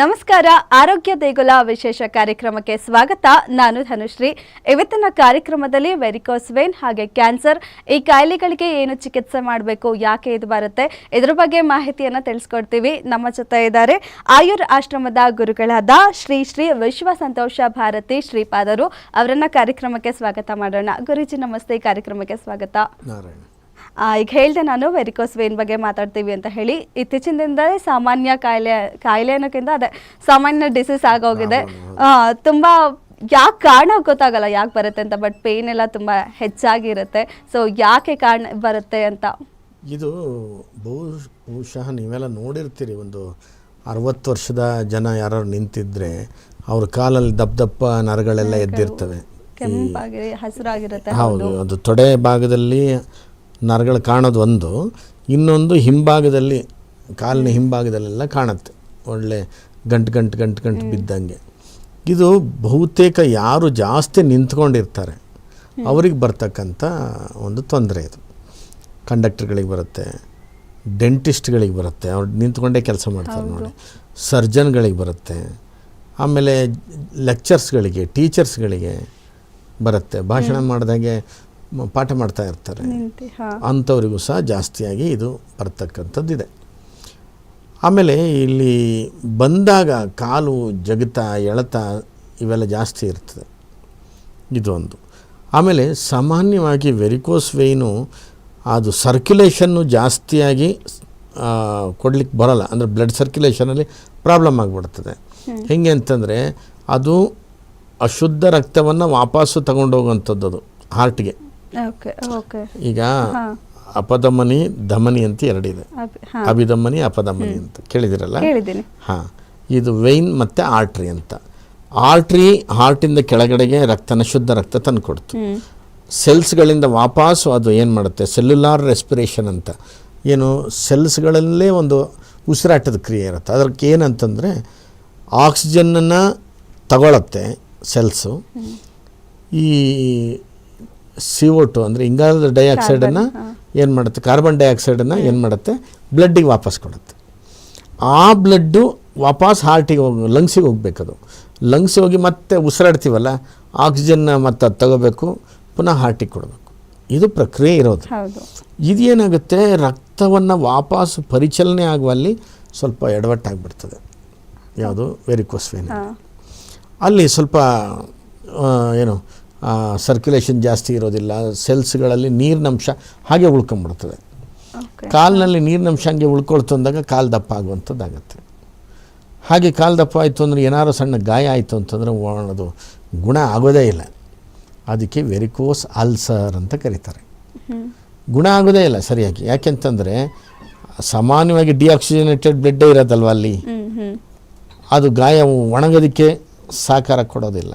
ನಮಸ್ಕಾರ. ಆರೋಗ್ಯ ದೇಗುಲ ವಿಶೇಷ ಕಾರ್ಯಕ್ರಮಕ್ಕೆ ಸ್ವಾಗತ. ನಾನು ಧನುಶ್ರೀ. ಇವತ್ತಿನ ಕಾರ್ಯಕ್ರಮದಲ್ಲಿ ವೆರಿಕೋಸ್ ವೇನ್ ಹಾಗೆ ಕ್ಯಾನ್ಸರ್ ಈ ಕಾಯಿಲೆಗಳಿಗೆ ಏನು ಚಿಕಿತ್ಸೆ ಮಾಡಬೇಕು, ಯಾಕೆ ಇದು ಬರುತ್ತೆ, ಇದ್ರ ಬಗ್ಗೆ ಮಾಹಿತಿಯನ್ನು ತಿಳಿಸ್ಕೊಡ್ತೀವಿ. ನಮ್ಮ ಜೊತೆ ಇದ್ದಾರೆ ಆಯುರ್ ಆಶ್ರಮದ ಗುರುಗಳಾದ ಶ್ರೀ ಶ್ರೀ ವಿಶ್ವ ಸಂತೋಷ ಭಾರತಿ ಶ್ರೀಪಾದರು ಅವರನ್ನ ಕಾರ್ಯಕ್ರಮಕ್ಕೆ ಸ್ವಾಗತ ಮಾಡೋಣ. ಗುರುಜಿ, ನಮಸ್ತೆ. ಕಾರ್ಯಕ್ರಮಕ್ಕೆ ಸ್ವಾಗತ. ಈಗ ಹೇಳಿದೆ ನಾನು ವೆರಿಕೋಸ್ ವೇನ್ ಬಗ್ಗೆ ಮಾತಾಡ್ತೀವಿ ಅಂತ ಹೇಳಿ. ಇತ್ತೀಚಿನ ದಿನದಲ್ಲಿ ಸಾಮಾನ್ಯ ಕಾಯಿಲೆ ಕಾಯಿಲೆ ಅನ್ನೋಕ್ಕಿಂತ ಅದೇ ಸಾಮಾನ್ಯ ಡಿಸೀಸ್ ಆಗೋಗಿದೆ. ತುಂಬ ಯಾಕೆ ಕಾರಣ ಗೊತ್ತಾಗಲ್ಲ ಯಾಕೆ ಬರುತ್ತೆ ಅಂತ ಬಟ್ ಪೇನ್ ಎಲ್ಲ ತುಂಬ ಹೆಚ್ಚಾಗಿರುತ್ತೆ. ಸೊ ಯಾಕೆ ಕಾರಣ ಬರುತ್ತೆ ಅಂತ? ಇದು ಬಹು ಬಹುಶಃ ನೀವೆಲ್ಲ ನೋಡಿರ್ತೀರಿ ಒಂದು ಅರವತ್ತು ವರ್ಷದ ಜನ ಯಾರು ನಿಂತಿದ್ರೆ ಅವ್ರ ಕಾಲಲ್ಲಿ ದಪ್ಪ ದಪ್ಪ ನರಗಳೆಲ್ಲ ಎದ್ದಿರ್ತವೆ. ಕೆಂಪಾಗಿ ಹಸಿರಾಗಿರುತ್ತೆ ಹೌದು. ಅದು ತೊಡೆ ಭಾಗದಲ್ಲಿ ನರಗಳು ಕಾಣೋದು ಒಂದು. ಇನ್ನೊಂದು ಹಿಂಭಾಗದಲ್ಲಿ ಕಾಲಿನ ಹಿಂಭಾಗದಲ್ಲೆಲ್ಲ ಕಾಣುತ್ತೆ. ಒಳ್ಳೆ ಗಂಟು ಗಂಟು ಗಂಟು ಗಂಟು ಬಿದ್ದಂಗೆ. ಇದು ಬಹುತೇಕ ಯಾರು ಜಾಸ್ತಿ ನಿಂತ್ಕೊಂಡಿರ್ತಾರೆ ಅವ್ರಿಗೆ ಬರ್ತಕ್ಕಂಥ ಒಂದು ತೊಂದರೆ ಇದು. ಕಂಡಕ್ಟರ್ಗಳಿಗೆ ಬರುತ್ತೆ ಡೆಂಟಿಸ್ಟ್ಗಳಿಗೆ ಬರುತ್ತೆ ಅವ್ರು ನಿಂತ್ಕೊಂಡೇ ಕೆಲಸ ಮಾಡ್ತಾರೆ ನೋಡಿ. ಸರ್ಜನ್ಗಳಿಗೆ ಬರುತ್ತೆ ಆಮೇಲೆ ಲೆಕ್ಚರ್ಸ್ಗಳಿಗೆ ಟೀಚರ್ಸ್ಗಳಿಗೆ ಬರುತ್ತೆ. ಭಾಷಣ ಮಾಡಿದಾಗೆ ಪಾಠ ಮಾಡ್ತಾ ಇರ್ತಾರೆ. ಅಂಥವರಿಗೂ ಸಹ ಜಾಸ್ತಿಯಾಗಿ ಇದು ಬರ್ತಕ್ಕಂಥದ್ದಿದೆ. ಆಮೇಲೆ ಇಲ್ಲಿ ಬಂದಾಗ ಕಾಲು ಜಗತ ಎಳತ ಇವೆಲ್ಲ ಜಾಸ್ತಿ ಇರ್ತದೆ. ಇದೊಂದು ಆಮೇಲೆ ಸಾಮಾನ್ಯವಾಗಿ ವೆರಿಕೋಸ್ ವೇಯ್ನು ಅದು ಸರ್ಕ್ಯುಲೇಷನ್ನು ಜಾಸ್ತಿಯಾಗಿ ಕೊಡ್ಲಿಕ್ಕೆ ಬರಲ್ಲ. ಅಂದರೆ ಬ್ಲಡ್ ಸರ್ಕ್ಯುಲೇಷನಲ್ಲಿ ಪ್ರಾಬ್ಲಮ್ ಆಗಿಬಿಡ್ತದೆ. ಹೆಂಗೆ ಅಂತಂದರೆ ಅದು ಅಶುದ್ಧ ರಕ್ತವನ್ನು ವಾಪಸ್ಸು ತಗೊಂಡೋಗುವಂಥದ್ದು ಅದು ಹಾರ್ಟ್ಗೆ ಈಗ ಅಪಧಮನಿ ಧಮನಿ ಅಂತ ಎರಡಿದೆ. ಅಭಿಧಮನಿ ಅಪಧಮನಿ ಅಂತ ಕೇಳಿದಿರಲ್ಲ? ಹಾ. ಇದು ವೈನ್ ಮತ್ತೆ ಆರ್ಟ್ರಿ ಅಂತ. ಆರ್ಟ್ರಿ ಹಾರ್ಟಿಂದ ಕೆಳಗಡೆಗೆ ರಕ್ತನ ಶುದ್ಧ ರಕ್ತ ತಂದು ಕೊಡ್ತು. ಸೆಲ್ಸ್ಗಳಿಂದ ವಾಪಸ್ಸು ಅದು ಏನು ಮಾಡುತ್ತೆ? ಸೆಲ್ಯುಲಾರ್ ರೆಸ್ಪಿರೇಷನ್ ಅಂತ. ಏನು ಸೆಲ್ಸ್ಗಳಲ್ಲೇ ಒಂದು ಉಸಿರಾಟದ ಕ್ರಿಯೆ ಇರುತ್ತೆ. ಅದಕ್ಕೆ ಏನಂತಂದರೆ ಆಕ್ಸಿಜನ್ನನ್ನು ತಗೊಳತ್ತೆ ಸೆಲ್ಸು ಈ ಸಿ ಒ ಟು ಅಂದರೆ ಇಂಗಾಲದ ಡೈಆಕ್ಸೈಡನ್ನು ಏನು ಮಾಡುತ್ತೆ? ಕಾರ್ಬನ್ ಡೈಆಕ್ಸೈಡನ್ನು ಏನು ಮಾಡುತ್ತೆ? ಬ್ಲಡ್ಡಿಗೆ ವಾಪಸ್ ಕೊಡುತ್ತೆ. ಆ ಬ್ಲಡ್ಡು ವಾಪಸ್ ಹಾರ್ಟಿಗೆ ಹೋಗಿ ಲಂಗ್ಸಿಗೆ ಹೋಗ್ಬೇಕದು ಲಂಗ್ಸ್ ಹೋಗಿ ಮತ್ತೆ ಉಸಿರಾಡ್ತೀವಲ್ಲ ಆಕ್ಸಿಜನ್ನ ಮತ್ತೆ ಅದು ತಗೋಬೇಕು ಪುನಃ ಹಾರ್ಟಿಗೆ ಕೊಡಬೇಕು. ಇದು ಪ್ರಕ್ರಿಯೆ ಇರೋದು. ಹೌದು. ಇದೇನಾಗುತ್ತೆ? ರಕ್ತವನ್ನು ವಾಪಸ್ ಪರಿಚಲನೆ ಆಗುವಲ್ಲಿ ಸ್ವಲ್ಪ ಎಡವಟ್ಟಾಗ್ಬಿಡ್ತದೆ. ಯಾವುದು? ವೆರಿಕೋಸ್ ವೇನ್ ಅಲ್ಲಿ ಸ್ವಲ್ಪ ಏನು ಸರ್ಕ್ಯುಲೇಷನ್ ಜಾಸ್ತಿ ಇರೋದಿಲ್ಲ. ಸೆಲ್ಸ್ಗಳಲ್ಲಿ ನೀರಿನಂಶ ಹಾಗೆ ಉಳ್ಕೊಂಬಿಡ್ತದೆ ಕಾಲಿನಲ್ಲಿ ನೀರಿನಂಶ ಹಂಗೆ ಉಳ್ಕೊಳ್ತು ಅಂದಾಗ ಕಾಲು ದಪ್ಪ ಆಗುವಂಥದ್ದಾಗತ್ತೆ. ಹಾಗೆ ಕಾಲು ದಪ್ಪ ಆಯಿತು ಅಂದರೆ ಏನಾದ್ರು ಸಣ್ಣ ಗಾಯ ಆಯಿತು ಅಂತಂದರೆ ಅದು ಗುಣ ಆಗೋದೇ ಇಲ್ಲ. ಅದಕ್ಕೆ ವೆರಿಕೋಸ್ ಅಲ್ಸರ್ ಅಂತ ಕರೀತಾರೆ. ಗುಣ ಆಗೋದೇ ಇಲ್ಲ ಸರಿಯಾಗಿ. ಯಾಕೆಂತಂದರೆ ಸಾಮಾನ್ಯವಾಗಿ ಡಿಆಕ್ಸಿಜನೇಟೆಡ್ ಬ್ಲಡ್ಡೇ ಇರೋದಲ್ವ ಅಲ್ಲಿ? ಅದು ಗಾಯ ಒಣಗೋದಕ್ಕೆ ಸಾಕಾರ ಕೊಡೋದಿಲ್ಲ.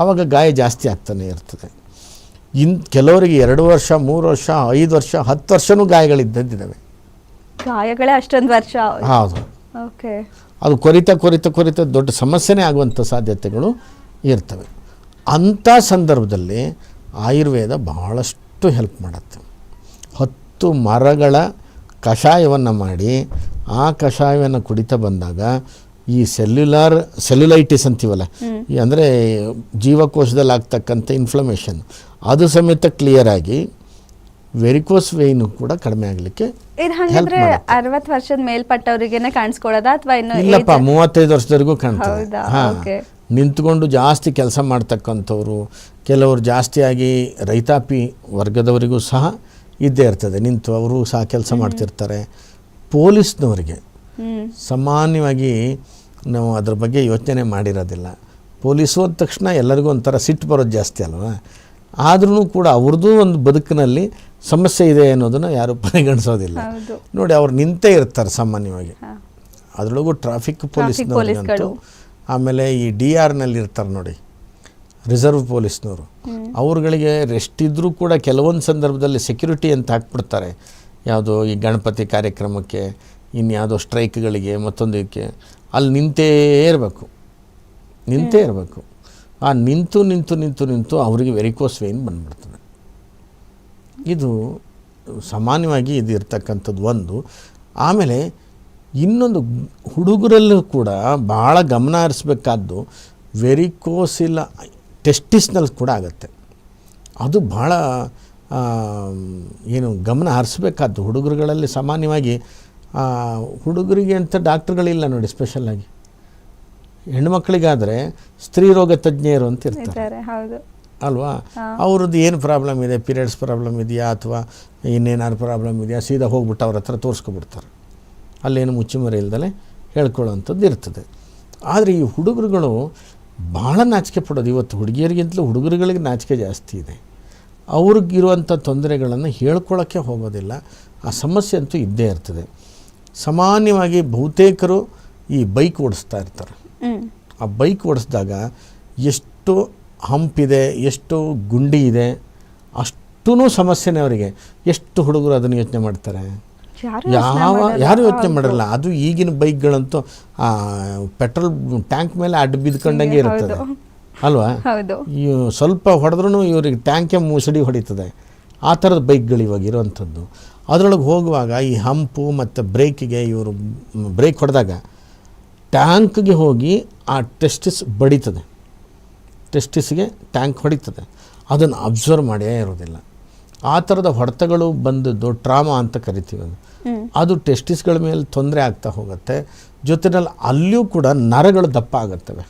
ಆವಾಗ ಗಾಯ ಜಾಸ್ತಿ ಆಗ್ತಾನೆ ಇರ್ತದೆ. ಇನ್ ಕೆಲವರಿಗೆ ಎರಡು ವರ್ಷ ಮೂರು ವರ್ಷ ಐದು ವರ್ಷ ಹತ್ತು ವರ್ಷವೂ ಗಾಯಗಳಿದ್ದಂತಿದ್ದಾವೆ. ಗಾಯಗಳೇ ಅಷ್ಟೊಂದು ವರ್ಷ. ಹೌದು. ಓಕೆ. ಅದು ಕೊರಿತ ಕೊರಿತ ಕೊರಿತ ದೊಡ್ಡ ಸಮಸ್ಯೆನೇ ಆಗುವಂಥ ಸಾಧ್ಯತೆಗಳು ಇರ್ತವೆ. ಅಂಥ ಸಂದರ್ಭದಲ್ಲಿ ಆಯುರ್ವೇದ ಬಹಳಷ್ಟು ಹೆಲ್ಪ್ ಮಾಡುತ್ತೆ. ಹತ್ತು ಮರಗಳ ಕಷಾಯವನ್ನು ಮಾಡಿ ಆ ಕಷಾಯವನ್ನು ಕುಡಿತಾ ಬಂದಾಗ ಈ ಸೆಲ್ಯುಲಾರ್ ಸೆಲ್ಯುಲೈಟಿಸ್ ಅಂತೀವಲ್ಲ ಅಂದರೆ ಜೀವಕೋಶದಲ್ಲಿ ಆಗ್ತಕ್ಕಂಥ ಇನ್ಫ್ಲಮೇಷನ್ ಅದು ಸಮೇತ ಕ್ಲಿಯರ್ ಆಗಿ ವೆರಿಕೋಸ್ ವೇನು ಕೂಡ ಕಡಿಮೆ ಆಗಲಿಕ್ಕೆ ಇದು ಹಂಗಿದ್ರೆ ಅರವತ್ತು ವರ್ಷದ ಮೇಲ್ಪಟ್ಟವರಿಗೆನೆ ಕಾಣಿಸ್ಕೊಳ್ಳೋದ ಅಥವಾ ಇನ್ನು ಇಲ್ಲಪ್ಪ ಮೂವತ್ತೈದು ವರ್ಷದವರೆಗೂ ಕಾಣ್ತದೆ? ಹಾ. ನಿಂತ್ಕೊಂಡು ಜಾಸ್ತಿ ಕೆಲಸ ಮಾಡ್ತಕ್ಕಂಥವ್ರು ಕೆಲವರು ಜಾಸ್ತಿಯಾಗಿ ರೈತಾಪಿ ವರ್ಗದವರಿಗೂ ಸಹ ಇದ್ದೇ ಇರ್ತದೆ. ನಿಂತು ಅವರು ಸಹ ಕೆಲಸ ಮಾಡ್ತಿರ್ತಾರೆ. ಪೊಲೀಸ್ನವರಿಗೆ ಸಾಮಾನ್ಯವಾಗಿ ನಾವು ಅದ್ರ ಬಗ್ಗೆ ಯೋಚನೆ ಮಾಡಿರೋದಿಲ್ಲ. ಪೊಲೀಸು ಅಂದ ತಕ್ಷಣ ಎಲ್ಲರಿಗೂ ಒಂಥರ ಸಿಟ್ಟು ಬರೋದು ಜಾಸ್ತಿ ಅಲ್ವಾ? ಆದ್ರೂ ಕೂಡ ಅವ್ರದ್ದು ಒಂದು ಬದುಕಿನಲ್ಲಿ ಸಮಸ್ಯೆ ಇದೆ ಅನ್ನೋದನ್ನು ಯಾರು ಪರಿಗಣಿಸೋದಿಲ್ಲ. ನೋಡಿ ಅವ್ರು ನಿಂತೇ ಇರ್ತಾರೆ ಸಾಮಾನ್ಯವಾಗಿ. ಅದರೊಳಗೂ ಟ್ರಾಫಿಕ್ ಪೊಲೀಸ್ನವರು. ಆಮೇಲೆ ಈ ಡಿ ಆರ್ನಲ್ಲಿ ಇರ್ತಾರೆ ನೋಡಿ ರಿಸರ್ವ್ ಪೊಲೀಸ್ನವರು. ಅವ್ರುಗಳಿಗೆ ರೆಸ್ಟ್ ಇದ್ದರೂ ಕೂಡ ಕೆಲವೊಂದು ಸಂದರ್ಭದಲ್ಲಿ ಸೆಕ್ಯೂರಿಟಿ ಅಂತ ಹಾಕ್ಬಿಡ್ತಾರೆ. ಯಾವುದೋ ಈ ಗಣಪತಿ ಕಾರ್ಯಕ್ರಮಕ್ಕೆ ಇನ್ಯಾವುದೋ ಸ್ಟ್ರೈಕ್ಗಳಿಗೆ ಮತ್ತೊಂದಕ್ಕೆ ಅಲ್ಲಿ ನಿಂತೇ ಇರಬೇಕು. ನಿಂತೇ ಇರಬೇಕು. ಆ ನಿಂತು ನಿಂತು ನಿಂತು ನಿಂತು ಅವರಿಗೆ ವೆರಿಕೋಸ್ ವೇನ್ ಬಂದ್ಬಿಡ್ತದೆ. ಇದು ಸಾಮಾನ್ಯವಾಗಿ ಇದು ಇರ್ತಕ್ಕಂಥದ್ದು ಒಂದು. ಆಮೇಲೆ ಇನ್ನೊಂದು ಹುಡುಗರಲ್ಲೂ ಕೂಡ ಭಾಳ ಗಮನ ಹರಿಸ್ಬೇಕಾದ್ದು ವೆರಿಕೋಸಿಲ್ಲ ಟೆಸ್ಟಿಸ್ನಲ್ಲಿ ಕೂಡ ಆಗುತ್ತೆ. ಅದು ಭಾಳ ಏನು ಗಮನ ಹರಿಸ್ಬೇಕಾದ್ದು ಹುಡುಗರುಗಳಲ್ಲಿ ಸಾಮಾನ್ಯವಾಗಿ ಹುಡುಗರಿಗೆ ಅಂತ ಡಾಕ್ಟ್ರುಗಳಿಲ್ಲ ನೋಡಿ ಸ್ಪೆಷಲ್ಲಾಗಿ ಹೆಣ್ಮಕ್ಳಿಗಾದರೆ ಸ್ತ್ರೀ ರೋಗ ತಜ್ಞರು ಅಂತ ಇರ್ತಾರೆ. ಅಲ್ವಾ? ಅವ್ರದ್ದು ಏನು ಪ್ರಾಬ್ಲಮ್ ಇದೆ? ಪೀರಿಯಡ್ಸ್ ಪ್ರಾಬ್ಲಮ್ ಇದೆಯಾ? ಅಥವಾ ಇನ್ನೇನಾದ್ರು ಪ್ರಾಬ್ಲಮ್ ಇದೆಯಾ? ಸೀದಾ ಹೋಗ್ಬಿಟ್ಟು ಅವ್ರ ಹತ್ರ ತೋರಿಸ್ಕೊಬಿಡ್ತಾರೆ. ಅಲ್ಲೇನು ಮುಚ್ಚುಮರೆ ಇಲ್ದಲೆ ಹೇಳ್ಕೊಳ್ಳೋವಂಥದ್ದು ಇರ್ತದೆ. ಆದರೆ ಈ ಹುಡುಗರುಗಳು ಭಾಳ ನಾಚಿಕೆ ಪಡೋದು. ಇವತ್ತು ಹುಡುಗಿಯರಿಗಿಂತಲೂ ಹುಡುಗರುಗಳಿಗೆ ನಾಚಿಕೆ ಜಾಸ್ತಿ ಇದೆ. ಅವ್ರಿಗಿರುವಂಥ ತೊಂದರೆಗಳನ್ನು ಹೇಳ್ಕೊಳ್ಳೋಕ್ಕೆ ಹೋಗೋದಿಲ್ಲ. ಆ ಸಮಸ್ಯೆ ಅಂತೂ ಇದ್ದೇ ಇರ್ತದೆ. ಸಾಮಾನ್ಯವಾಗಿ ಬಹುತೇಕರು ಈ ಬೈಕ್ ಓಡಿಸ್ತಾ ಇರ್ತಾರೆ. ಆ ಬೈಕ್ ಓಡಿಸಿದಾಗ ಎಷ್ಟು ಹಂಪ್ ಇದೆ ಎಷ್ಟು ಗುಂಡಿ ಇದೆ ಅಷ್ಟೂ ಸಮಸ್ಯೆನೇ ಅವರಿಗೆ. ಎಷ್ಟು ಹುಡುಗರು ಅದನ್ನು ಯೋಚನೆ ಮಾಡ್ತಾರೆ? ಯಾವ. ಯಾರು ಯೋಚನೆ ಮಾಡಿರಲ್ಲ ಅದು ಈಗಿನ ಬೈಕ್ಗಳಂತೂ ಪೆಟ್ರೋಲ್ ಟ್ಯಾಂಕ್ ಮೇಲೆ ಅಡ್ಡ ಬಿದ್ಕೊಂಡಂಗೆ ಇರ್ತದೆ ಅಲ್ವಾ? ಸ್ವಲ್ಪ ಹೊಡೆದ್ರೂ ಇವ್ರಿಗೆ ಟ್ಯಾಂಕೆ ಮುಸುಡಿ ಹೊಡಿತದೆ. ಆ ಥರದ ಬೈಕ್ಗಳು ಇವಾಗ ಇರುವಂಥದ್ದು. ಅದರೊಳಗೆ ಹೋಗುವಾಗ ಈ ಹಂಪು ಮತ್ತು ಬ್ರೇಕಿಗೆ ಇವರು ಬ್ರೇಕ್ ಹೊಡೆದಾಗ ಟ್ಯಾಂಕ್ಗೆ ಹೋಗಿ ಆ ಟೆಸ್ಟಿಸ್ ಬಡಿತದೆ. ಟೆಸ್ಟಿಸ್ಗೆ ಟ್ಯಾಂಕ್ ಹೊಡಿತದೆ. ಅದನ್ನು ಅಬ್ಸರ್ವ್ ಮಾಡೇ ಇರೋದಿಲ್ಲ. ಆ ಥರದ ಹೊಡೆತಗಳು ಬಂದದ್ದು ಟ್ರಾಮಾ ಅಂತ ಕರಿತೀವಿ ಅದು ಅದು ಟೆಸ್ಟಿಸ್ಗಳ ಮೇಲೆ ತೊಂದರೆ ಆಗ್ತಾ ಹೋಗುತ್ತೆ. ಜೊತೆಯಲ್ಲಿ ಅಲ್ಲಿಯೂ ಕೂಡ ನರಗಳು ದಪ್ಪ ಆಗುತ್ತವೆ.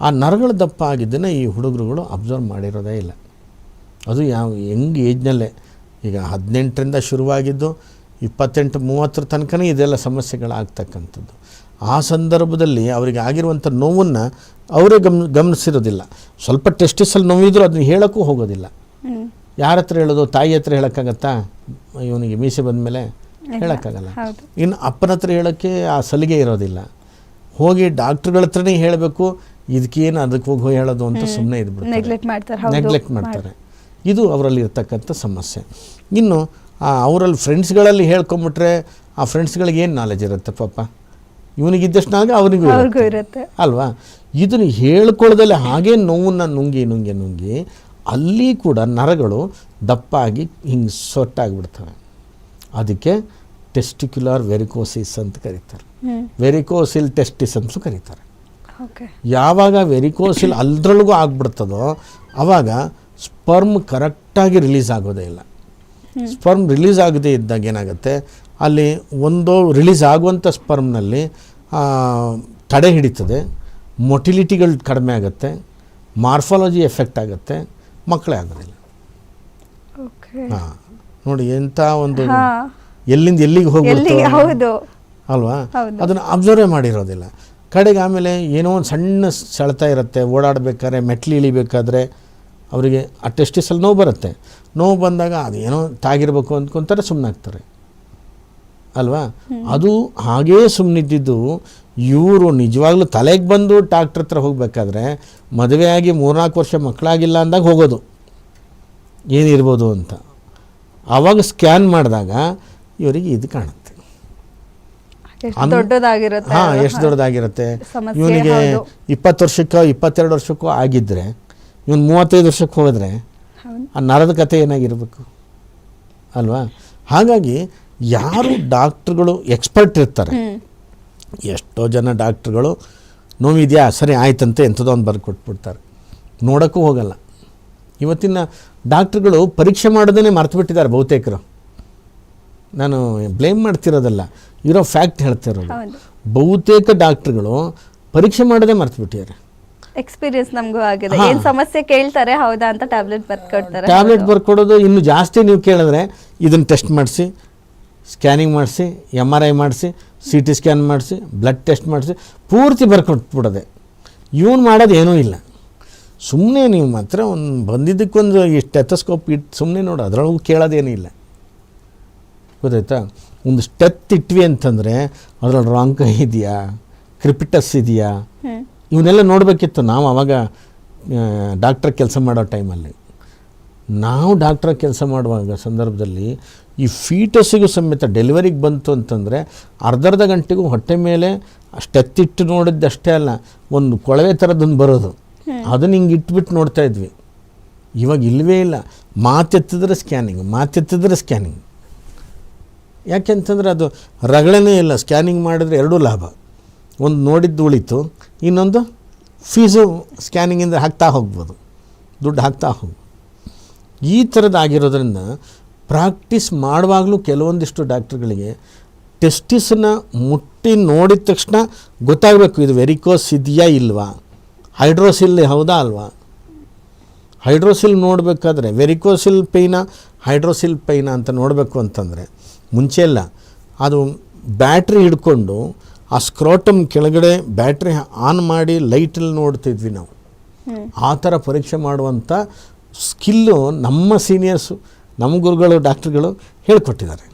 ಆ ನರಗಳು ದಪ್ಪ ಆಗಿದ್ದನ್ನು ಈ ಹುಡುಗರುಗಳು ಅಬ್ಸರ್ವ್ ಮಾಡಿರೋದೇ ಇಲ್ಲ. ಅದು ಯಾವ ಯಂಗ್ ಏಜ್ನಲ್ಲೇ ಈಗ ಹದಿನೆಂಟರಿಂದ ಶುರುವಾಗಿದ್ದು ಇಪ್ಪತ್ತೆಂಟು ಮೂವತ್ತರ ತನಕನೇ ಇದೆಲ್ಲ ಸಮಸ್ಯೆಗಳಾಗ್ತಕ್ಕಂಥದ್ದು. ಆ ಸಂದರ್ಭದಲ್ಲಿ ಅವರಿಗೆ ಆಗಿರುವಂಥ ನೋವನ್ನು ಅವರೇ ಗಮ್ ಗಮನಿಸಿರೋದಿಲ್ಲ. ಸ್ವಲ್ಪ ಟೆಸ್ಟಿಸಲ್ಲಿ ನೋವಿದ್ರು ಅದನ್ನ ಹೇಳೋಕ್ಕೂ ಹೋಗೋದಿಲ್ಲ. ಯಾರ ಹತ್ರ ಹೇಳೋದು ತಾಯಿ ಹತ್ರ ಹೇಳೋಕ್ಕಾಗತ್ತಾ? ಇವನಿಗೆ ಮೀಸೆ ಬಂದಮೇಲೆ ಹೇಳೋಕ್ಕಾಗಲ್ಲ. ಹೌದು. ಇನ್ನು ಅಪ್ಪನ ಹತ್ರ ಹೇಳೋಕ್ಕೆ ಆ ಸಲಿಗೆ ಇರೋದಿಲ್ಲ. ಹೋಗಿ ಡಾಕ್ಟ್ರುಗಳ ಹತ್ರನೇ ಹೇಳಬೇಕು ಇದಕ್ಕೇನು ಅದಕ್ಕೆ ಹೋಗಿ ಹೇಳೋದು ಅಂತ ಸುಮ್ಮನೆ ಇದ್ಬಿಡ್ತಾರೆ. ನೆಗ್ಲೆಕ್ಟ್ ಮಾಡ್ತಾರೆ. ಇದು ಅವರಲ್ಲಿ ಇರ್ತಕ್ಕಂಥ ಸಮಸ್ಯೆ. ಇನ್ನು ಅವರಲ್ಲಿ ಫ್ರೆಂಡ್ಸ್ಗಳಲ್ಲಿ ಹೇಳ್ಕೊಂಬಿಟ್ರೆ ಆ ಫ್ರೆಂಡ್ಸ್ಗಳಿಗೆ ಏನು ನಾಲೆಜ್ ಇರುತ್ತೆ ಪಾಪ? ಇವನಿಗಿದ್ದಷ್ಟು ನಾಗ ಅವನಿಗೂ ಅವ್ರಿಗೂ ಇರುತ್ತೆ. ಅಲ್ವಾ? ಇದನ್ನು ಹೇಳ್ಕೊಳ್ಳೋದಲ್ಲಿ ಹಾಗೇ ನೋವನ್ನು ನುಂಗಿ ನುಂಗಿ ನುಂಗಿ ಅಲ್ಲಿ ಕೂಡ ನರಗಳು ದಪ್ಪಾಗಿ ಹಿಂಗೆ ಸೊಟ್ಟಾಗಿಬಿಡ್ತವೆ. ಅದಕ್ಕೆ ಟೆಸ್ಟಿಕ್ಯುಲರ್ ವೆರಿಕೋಸಿಸ್ ಅಂತ ಕರೀತಾರೆ. ವೆರಿಕೋಸಿಲ್ ಟೆಸ್ಟಿಸ್ ಅಂತ ಕರೀತಾರೆ. ಓಕೆ. ಯಾವಾಗ ವೆರಿಕೋಸಿಲ್ ಅಲ್ದ್ರೊಳಗೂ ಆಗ್ಬಿಡ್ತದೋ ಆವಾಗ ಸ್ಪರ್ಮ್ ಕರೆಕ್ಟಾಗಿ ರಿಲೀಸ್ ಆಗೋದೇ ಇಲ್ಲ. ಸ್ಪರ್ಮ್ ರಿಲೀಸ್ ಆಗದೇ ಇದ್ದಾಗ ಏನಾಗುತ್ತೆ ಅಲ್ಲಿ ಒಂದು ರಿಲೀಸ್ ಆಗುವಂಥ ಸ್ಪರ್ಮ್ನಲ್ಲಿ ತಡೆ ಹಿಡಿತದೆ ಮೊಟಿಲಿಟಿಗಳು ಕಡಿಮೆ ಆಗುತ್ತೆ ಮಾರ್ಫಾಲಜಿ ಎಫೆಕ್ಟ್ ಆಗುತ್ತೆ ಮಕ್ಕಳೇ ಆಗೋದಿಲ್ಲ. ಹಾಂ ನೋಡಿ ಎಂಥ ಒಂದು ಎಲ್ಲಿಂದ ಎಲ್ಲಿಗೆ ಹೋಗ್ಬಿಡ್ತು ಅಲ್ವಾ. ಅದನ್ನು ಅಬ್ಸರ್ವ್ ಮಾಡಿರೋದಿಲ್ಲ. ಕಡೆಗೆ ಆಮೇಲೆ ಏನೋ ಒಂದು ಸಣ್ಣ ಸೆಳೆತ ಇರುತ್ತೆ ಓಡಾಡಬೇಕಾದ್ರೆ ಮೆಟ್ಲು ಇಳಿಬೇಕಾದ್ರೆ ಅವರಿಗೆ ಆ ಟೆಸ್ಟಿಸಲ್ಲಿ ನೋವು ಬರುತ್ತೆ. ನೋವು ಬಂದಾಗ ಅದೇನೋ ತಾಗಿರ್ಬೇಕು ಅಂದ್ಕೊಂತಾರೆ ಸುಮ್ಮನಾಗ್ತಾರೆ ಅಲ್ವಾ? ಅದು ಹಾಗೇ ಸುಮ್ಮನಿದ್ದಿದ್ದು ಇವರು ನಿಜವಾಗ್ಲೂ ತಲೆಗೆ ಬಂದು ಡಾಕ್ಟ್ರ್ ಹತ್ರ ಹೋಗಬೇಕಾದ್ರೆ ಮದುವೆಯಾಗಿ ಮೂರ್ನಾಲ್ಕು ವರ್ಷ ಮಕ್ಕಳಾಗಿಲ್ಲ ಅಂದಾಗ ಹೋಗೋದು. ಏನಿರ್ಬೋದು ಅಂತ. ಆವಾಗ ಸ್ಕ್ಯಾನ್ ಮಾಡಿದಾಗ ಇವರಿಗೆ ಇದು ಕಾಣುತ್ತೆ. ಹಾಂ ಎಷ್ಟು ದೊಡ್ಡದಾಗಿರುತ್ತೆ. ಇವನಿಗೆ. ಇಪ್ಪತ್ತು ವರ್ಷಕ್ಕೋ ಇಪ್ಪತ್ತೆರಡು ವರ್ಷಕ್ಕೋ ಆಗಿದ್ದರೆ ಇವನು ಮೂವತ್ತೈದು ವರ್ಷಕ್ಕೆ ಹೋದರೆ ಹೌದು. ಆ ನರದ ಕಥೆ ಏನಾಗಿರಬೇಕು? ಅಲ್ವಾ? ಹಾಗಾಗಿ ಯಾರು ಡಾಕ್ಟ್ರುಗಳು ಎಕ್ಸ್ಪರ್ಟ್ ಇರ್ತಾರೆ. ಎಷ್ಟೋ ಜನ ಡಾಕ್ಟ್ರುಗಳು ನೋವಿದೆಯಾ ಸರಿ ಆಯ್ತಂತೆ ಎಂಥದೋ ಒಂದು ಬರ್ಕೊಟ್ಬಿಡ್ತಾರೆ. ನೋಡೋಕ್ಕೂ ಹೋಗಲ್ಲ. ಇವತ್ತಿನ ಡಾಕ್ಟ್ರುಗಳು ಪರೀಕ್ಷೆ ಮಾಡೋದೇ ಮರ್ತು ಬಿಟ್ಟಿದ್ದಾರೆ ಬಹುತೇಕರು. ನಾನು ಬ್ಲೇಮ್ ಮಾಡ್ತಿರೋದಲ್ಲ ಇರೋ ಫ್ಯಾಕ್ಟ್ ಹೇಳ್ತಿರೋದು. ಬಹುತೇಕ ಡಾಕ್ಟ್ರುಗಳು ಪರೀಕ್ಷೆ ಮಾಡೋದೇ ಮರ್ತು ಬಿಟ್ಟಿದ್ದಾರೆ ಎಕ್ಸ್ಪೀರಿಯನ್ಸ್ ನಮಗೂ ಆಗಿದೆ. ಏನು ಸಮಸ್ಯೆ ಕೇಳ್ತಾರೆ ಹೌದಾ ಅಂತ ಟ್ಯಾಬ್ಲೆಟ್ ಬರ್ಕೊಡ್ತಾರೆ. ಟ್ಯಾಬ್ಲೆಟ್ ಬರ್ಕೊಡೋದು ಇನ್ನು ಜಾಸ್ತಿ ನೀವು ಕೇಳಿದ್ರೆ ಇದನ್ನು ಟೆಸ್ಟ್ ಮಾಡಿಸಿ ಸ್ಕ್ಯಾನಿಂಗ್ ಮಾಡಿಸಿ ಎಂ ಆರ್ ಐ ಮಾಡಿಸಿ ಸಿ ಟಿ ಸ್ಕ್ಯಾನ್ ಮಾಡಿಸಿ ಬ್ಲಡ್ ಟೆಸ್ಟ್ ಮಾಡಿಸಿ ಪೂರ್ತಿ ಬರ್ಕೊಟ್ಬಿಡೋದೆ. ಇವನು ಮಾಡೋದು ಏನೂ ಇಲ್ಲ. ಸುಮ್ಮನೆ ನೀವು ಮಾತ್ರ ಒಂದು ಬಂದಿದ್ದಕ್ಕೊಂದು ಈ ಸ್ಟೆಥಸ್ಕೋಪ್ ಇಟ್ಟು ಸುಮ್ಮನೆ ನೋಡು ಅದರೊಳಗೂ ಕೇಳೋದೇನೂ ಇಲ್ಲ. ಗೊತ್ತಾಯ್ತಾ? ಒಂದು ಸ್ಟೆತ್ ಇಟ್ವಿ ಅಂತಂದರೆ ಅದರಲ್ಲಿ ರಾಂಕ ಇದೆಯಾ? ಕ್ರಿಪಿಟಸ್ ಇದೆಯಾ? ಇವನ್ನೆಲ್ಲ ನೋಡಬೇಕಿತ್ತು ನಾವು ಆವಾಗ ಡಾಕ್ಟ್ರ್ ಕೆಲಸ ಮಾಡೋ ಟೈಮಲ್ಲಿ. ನಾವು ಡಾಕ್ಟ್ರ ಕೆಲಸ ಮಾಡುವಾಗ ಸಂದರ್ಭದಲ್ಲಿ ಈ ಫೀಟಸ್ಸಿಗೂ ಸಮೇತ ಡೆಲಿವರಿಗೆ ಬಂತು ಅಂತಂದರೆ ಅರ್ಧರ್ಧ ಗಂಟೆಗೂ ಹೊಟ್ಟೆ ಮೇಲೆ ಅಷ್ಟೆತ್ತಿಟ್ಟು ನೋಡಿದ್ದಷ್ಟೇ ಅಲ್ಲ ಒಂದು ಕೊಳವೆ ಥರದ್ದೊಂದು ಬರೋದು. ಅದನ್ನು ಹಿಂಗೆ ಇಟ್ಬಿಟ್ಟು ನೋಡ್ತಾ ಇದ್ವಿ. ಇವಾಗ ಇಲ್ಲವೇ ಇಲ್ಲ. ಮಾತೆತ್ತಿದ್ರೆ ಸ್ಕ್ಯಾನಿಂಗ್ ಮಾತೆತ್ತಿದ್ರೆ ಸ್ಕ್ಯಾನಿಂಗ್. ಯಾಕೆಂತಂದರೆ ಅದು ರಗಳೇ ಇಲ್ಲ. ಸ್ಕ್ಯಾನಿಂಗ್ ಮಾಡಿದ್ರೆ ಎರಡೂ ಲಾಭ. ಒಂದು ನೋಡಿದ್ದು ಉಳಿತು, ಇನ್ನೊಂದು ಫೀಸು ಸ್ಕ್ಯಾನಿಂಗಿಂದ ಹಾಕ್ತಾ ಹೋಗ್ಬೋದು, ದುಡ್ಡು ಹಾಕ್ತಾ ಹೋಗ್ಬೋದು. ಈ ಥರದ್ದಾಗಿರೋದ್ರಿಂದ ಪ್ರಾಕ್ಟೀಸ್ ಮಾಡುವಾಗಲೂ ಕೆಲವೊಂದಿಷ್ಟು ಡಾಕ್ಟ್ರುಗಳಿಗೆ ಟೆಸ್ಟಿಸನ್ನ ಮುಟ್ಟಿ ನೋಡಿದ ತಕ್ಷಣ ಗೊತ್ತಾಗಬೇಕು, ಇದು ವೆರಿಕೋಸ್ ಇದೆಯಾ ಇಲ್ವಾ? ಹೈಡ್ರೋಸಿಲ್ ಹೌದಾ ಅಲ್ವಾ? ಹೈಡ್ರೋಸಿಲ್ ನೋಡಬೇಕಾದ್ರೆ ವೆರಿಕೋಸಿಲ್ ಪೈನ ಹೈಡ್ರೋಸಿಲ್ ಪೈನ ಅಂತ ನೋಡಬೇಕು ಅಂತಂದರೆ, ಮುಂಚೆ ಅದು ಬ್ಯಾಟ್ರಿ ಹಿಡ್ಕೊಂಡು ಆ ಸ್ಕ್ರೋಟಮ್ ಕೆಳಗಡೆ ಬ್ಯಾಟ್ರಿ ಆನ್ ಮಾಡಿ ಲೈಟಲ್ಲಿ ನೋಡ್ತಿದ್ವಿ ನಾವು. ಆ ಥರ ಪರೀಕ್ಷೆ ಮಾಡುವಂಥ ಸ್ಕಿಲ್ಲು ನಮ್ಮ ಸೀನಿಯರ್ಸು ನಮ್ಮ ಗುರುಗಳು ಡಾಕ್ಟ್ರುಗಳು ಹೇಳ್ಕೊಟ್ಟಿದ್ದಾರೆ.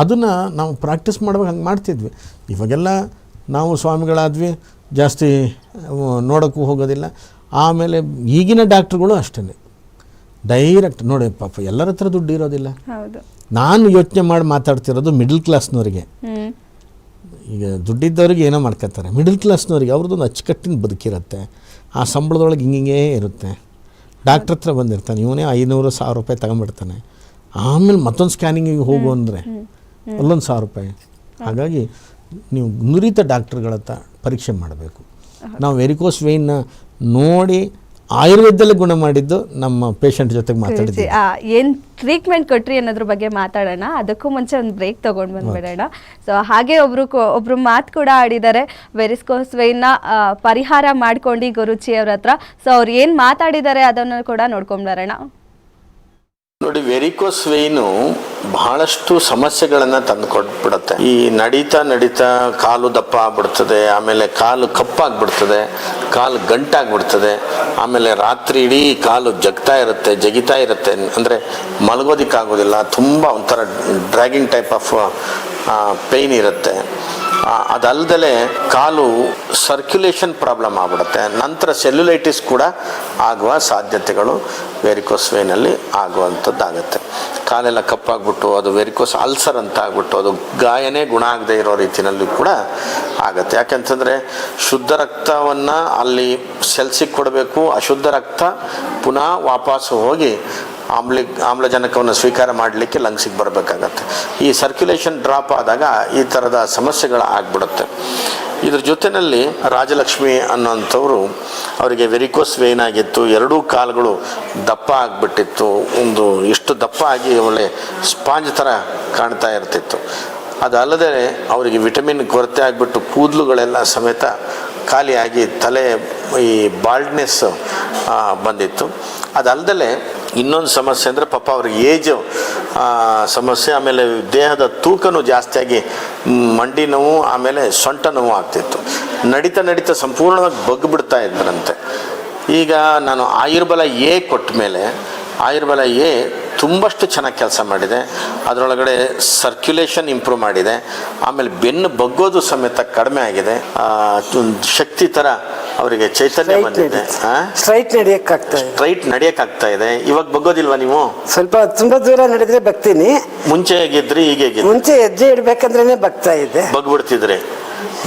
ಅದನ್ನು ನಾವು ಪ್ರಾಕ್ಟೀಸ್ ಮಾಡುವಾಗ ಹಂಗೆ ಮಾಡ್ತಿದ್ವಿ. ಇವಾಗೆಲ್ಲ ನಾವು ಸ್ವಾಮಿಗಳಾದ್ವಿ ಜಾಸ್ತಿ ನೋಡೋಕ್ಕೂ ಹೋಗೋದಿಲ್ಲ. ಆಮೇಲೆ ಈಗಿನ ಡಾಕ್ಟ್ರುಗಳು ಅಷ್ಟೇ ಡೈರೆಕ್ಟ್ ನೋಡಿ ಪಾಪ ಎಲ್ಲರ ಹತ್ರ ದುಡ್ಡು ಇರೋದಿಲ್ಲ. ನಾನು ಯೋಚನೆ ಮಾಡಿ ಮಾತಾಡ್ತಿರೋದು ಮಿಡಲ್ ಕ್ಲಾಸ್ನವರಿಗೆ. ಈಗ ದುಡ್ಡಿದ್ದವ್ರಿಗೆ ಏನೋ ಮಾಡ್ಕೊತಾರೆ. ಮಿಡಲ್ ಕ್ಲಾಸ್ನವ್ರಿಗೆ ಅವ್ರದ್ದೊಂದು ಅಚ್ಚುಕಟ್ಟಿನ ಬದುಕಿರುತ್ತೆ. ಆ ಸಂಬಳದೊಳಗೆ ಹಿಂಗಿಂಗೇ ಇರುತ್ತೆ. ಡಾಕ್ಟ್ರ್ ಹತ್ರ ಬಂದಿರ್ತಾನೆ. ಇವನೇ ಐನೂರು ಸಾವಿರ ರೂಪಾಯಿ ತಗೊಂಬಿಡ್ತಾನೆ ಆಮೇಲೆ ಮತ್ತೊಂದು ಸ್ಕ್ಯಾನಿಂಗಿಗೆ ಹೋಗು ಅಂದರೆ ಅಲ್ಲೊಂದು ಸಾವಿರ ರೂಪಾಯಿ. ಹಾಗಾಗಿ ನೀವು ನುರಿತ ಡಾಕ್ಟ್ರುಗಳ ಹತ್ರ ಪರೀಕ್ಷೆ ಮಾಡಬೇಕು. ನಾವು ವೆರಿಕೋಸ್ ವೇಯ್ನ ನೋಡಿ ಆಯುರ್ವೇದದಲ್ಲೇ ಗುಣ ಮಾಡಿದ್ದು ನಮ್ಮ ಪೇಷಂಟ್ ಜೊತೆಗೆ ಮಾತಾಡಿದ್ವಿ ಏನ್ ಟ್ರೀಟ್ಮೆಂಟ್ ಕೊಟ್ರಿ ಅನ್ನೋದ್ರ ಬಗ್ಗೆ ಮಾತಾಡೋಣ. ಅದಕ್ಕೂ ಮುಂಚೆ ಒಂದು ಬ್ರೇಕ್ ತಗೊಂಡ್ ಬಂದ್ಬಿಡೋಣ ಸೊ ಹಾಗೆ ಒಬ್ರು ಒಬ್ರು ಮಾತು ಕೂಡ ಆಡಿದ್ದಾರೆ. ವೆರಿಸ್ಕೋಸ್ ವೇಯ್ನ ಪರಿಹಾರ ಮಾಡ್ಕೊಂಡು ಗುರುಚಿ ಅವ್ರ ಹತ್ರ ಸೊ ಅವ್ರು ಏನ್ ಮಾತಾಡಿದ್ದಾರೆ ಅದನ್ನು ಕೂಡ ನೋಡ್ಕೊಂಡ್ ಬರೋಣ ನೋಡಿ ವೆರಿಕೋಸ್ ವೇನು ಬಹಳಷ್ಟು ಸಮಸ್ಯೆಗಳನ್ನು ತಂದು ಕೊಟ್ಬಿಡುತ್ತೆ ಈ ನಡೀತಾ ನಡೀತಾ ಕಾಲು ದಪ್ಪ ಆಗ್ಬಿಡ್ತದೆ, ಆಮೇಲೆ ಕಾಲು ಕಪ್ಪಾಗ್ಬಿಡ್ತದೆ, ಕಾಲು ಗಂಟಾಗ್ಬಿಡ್ತದೆ, ಆಮೇಲೆ ರಾತ್ರಿ ಇಡೀ ಕಾಲು ಜಗ್ತಾ ಇರುತ್ತೆ, ಜಗಿತಾ ಇರುತ್ತೆ. ಅಂದರೆ ಮಲಗೋದಿಕ್ಕಾಗೋದಿಲ್ಲ, ತುಂಬ ಒಂಥರ ಡ್ರ್ಯಾಗಿಂಗ್ ಟೈಪ್ ಆಫ್ ಪೇಯ್ನ್ ಇರುತ್ತೆ. ಅದಲ್ಲದೆ ಕಾಲು ಸರ್ಕ್ಯುಲೇಷನ್ ಪ್ರಾಬ್ಲಮ್ ಆಗ್ಬಿಡುತ್ತೆ. ನಂತರ ಸೆಲ್ಯುಲೈಟಿಸ್ ಕೂಡ ಆಗುವ ಸಾಧ್ಯತೆಗಳು ವೆರಿಕೋಸ್ ವೇನಲ್ಲಿ ಆಗುವಂಥದ್ದಾಗುತ್ತೆ. ಕಾಲೆಲ್ಲ ಕಪ್ಪಾಗ್ಬಿಟ್ಟು ಅದು ವೆರಿಕೋಸ್ ಅಲ್ಸರ್ ಅಂತ ಆಗ್ಬಿಟ್ಟು ಅದು ಗಾಯನೇ ಗುಣ ಆಗದೆ ಇರೋ ರೀತಿಯಲ್ಲಿ ಕೂಡ ಆಗುತ್ತೆ. ಯಾಕೆಂತಂದರೆ ಶುದ್ಧ ರಕ್ತವನ್ನು ಅಲ್ಲಿ ಸೆಲ್ಸಿಗೆ ಕೊಡಬೇಕು, ಅಶುದ್ಧ ರಕ್ತ ಪುನಃ ವಾಪಸ್ಸು ಹೋಗಿ ಆಮ್ಲಿ, ಆಮ್ಲಜನಕವನ್ನು ಸ್ವೀಕಾರ ಮಾಡಲಿಕ್ಕೆ ಲಂಗ್ಸಿಗೆ ಬರಬೇಕಾಗತ್ತೆ. ಈ ಸರ್ಕ್ಯುಲೇಷನ್ ಡ್ರಾಪ್ ಆದಾಗ ಈ ಥರದ ಸಮಸ್ಯೆಗಳು ಆಗ್ಬಿಡುತ್ತೆ. ಇದ್ರ ಜೊತೆಯಲ್ಲಿ ರಾಜಲಕ್ಷ್ಮಿ ಅನ್ನೋಂಥವ್ರು ಅವರಿಗೆ ವೆರಿಕೋಸ್ ವೇನ್ ಆಗಿತ್ತು, ಎರಡೂ ಕಾಲುಗಳು ದಪ್ಪ ಆಗಿಬಿಟ್ಟಿತ್ತು, ಒಂದು ಇಷ್ಟು ದಪ್ಪ ಆಗಿ ಒಳ್ಳೆ ಸ್ಪಾಂಜ್ ಥರ ಕಾಣ್ತಾ ಇರ್ತಿತ್ತು. ಅದಲ್ಲದೆ ಅವರಿಗೆ ವಿಟಮಿನ್ ಕೊರತೆ ಆಗಿಬಿಟ್ಟು ಕೂದಲುಗಳೆಲ್ಲ ಸಮೇತ ಖಾಲಿಯಾಗಿ ತಲೆ, ಈ ಬಾಲ್ಡ್ನೆಸ್ ಬಂದಿತ್ತು. ಅದಲ್ಲದೆ ಇನ್ನೊಂದು ಸಮಸ್ಯೆ ಅಂದರೆ ಪಾಪ ಅವ್ರಿಗೆ ಏಜು ಸಮಸ್ಯೆ, ಆಮೇಲೆ ದೇಹದ ತೂಕನೂ ಜಾಸ್ತಿಯಾಗಿ ಮಂಡಿ ನೋವು, ಆಮೇಲೆ ಸೊಂಟ ನೋವು ಆಗ್ತಿತ್ತು. ನಡೀತಾ ನಡೀತಾ ಸಂಪೂರ್ಣವಾಗಿ ಬಗ್ಗು ಬಿಡ್ತಾ ಇದ್ರಂತೆ. ಈಗ ನಾನು ಆಯುರ್ಬಲ ಎ ಕೊಟ್ಟ ಮೇಲೆ, ಆಯುರ್ಬಲ ಎ ತುಂಬಷ್ಟು ಚೆನ್ನಾಗಿ ಕೆಲಸ ಮಾಡಿದೆ. ಅದರೊಳಗಡೆ ಸರ್ಕ್ಯುಲೇಷನ್ ಇಂಪ್ರೂವ್ ಮಾಡಿದೆ. ಆಮೇಲೆ ಬೆನ್ನು ಬಗ್ಗೋದು ಸಮೇತ ಕಡಿಮೆ ಆಗಿದೆ. ಶಕ್ತಿ ಥರ ಅವರಿಗೆ ಚೈತನ್ಯ ಬಂದಿದೆ. ಸ್ಟ್ರೈಟ್ ನಡೆಯಕ್ಕಾಗ್ತಾ ಇದೆ. ಸ್ಟ್ರೈಟ್ ನಡೆಯಕ್ಕಾಗ್ತಾ ಇದೆ. ಇವಾಗ ಬಗ್ಗೋದಿಲ್ವಾ ನೀವು? ಸ್ವಲ್ಪ ತುಂಬಾ ದೂರ ನಡೆದ್ರೆ ಬಗ್ತೀನಿ. ಮುಂಚೆ ಹೇಗಿದ್ರಿ ಈಗ ಮುಂಚೆ ಹೆಜ್ಜೆ ಇಡ್ಬೇಕಂದ್ರೆ ಬಗ್ತಾ ಇದೆ. ಬಗ್ಬಿಡ್ತಿದ್ರಿ.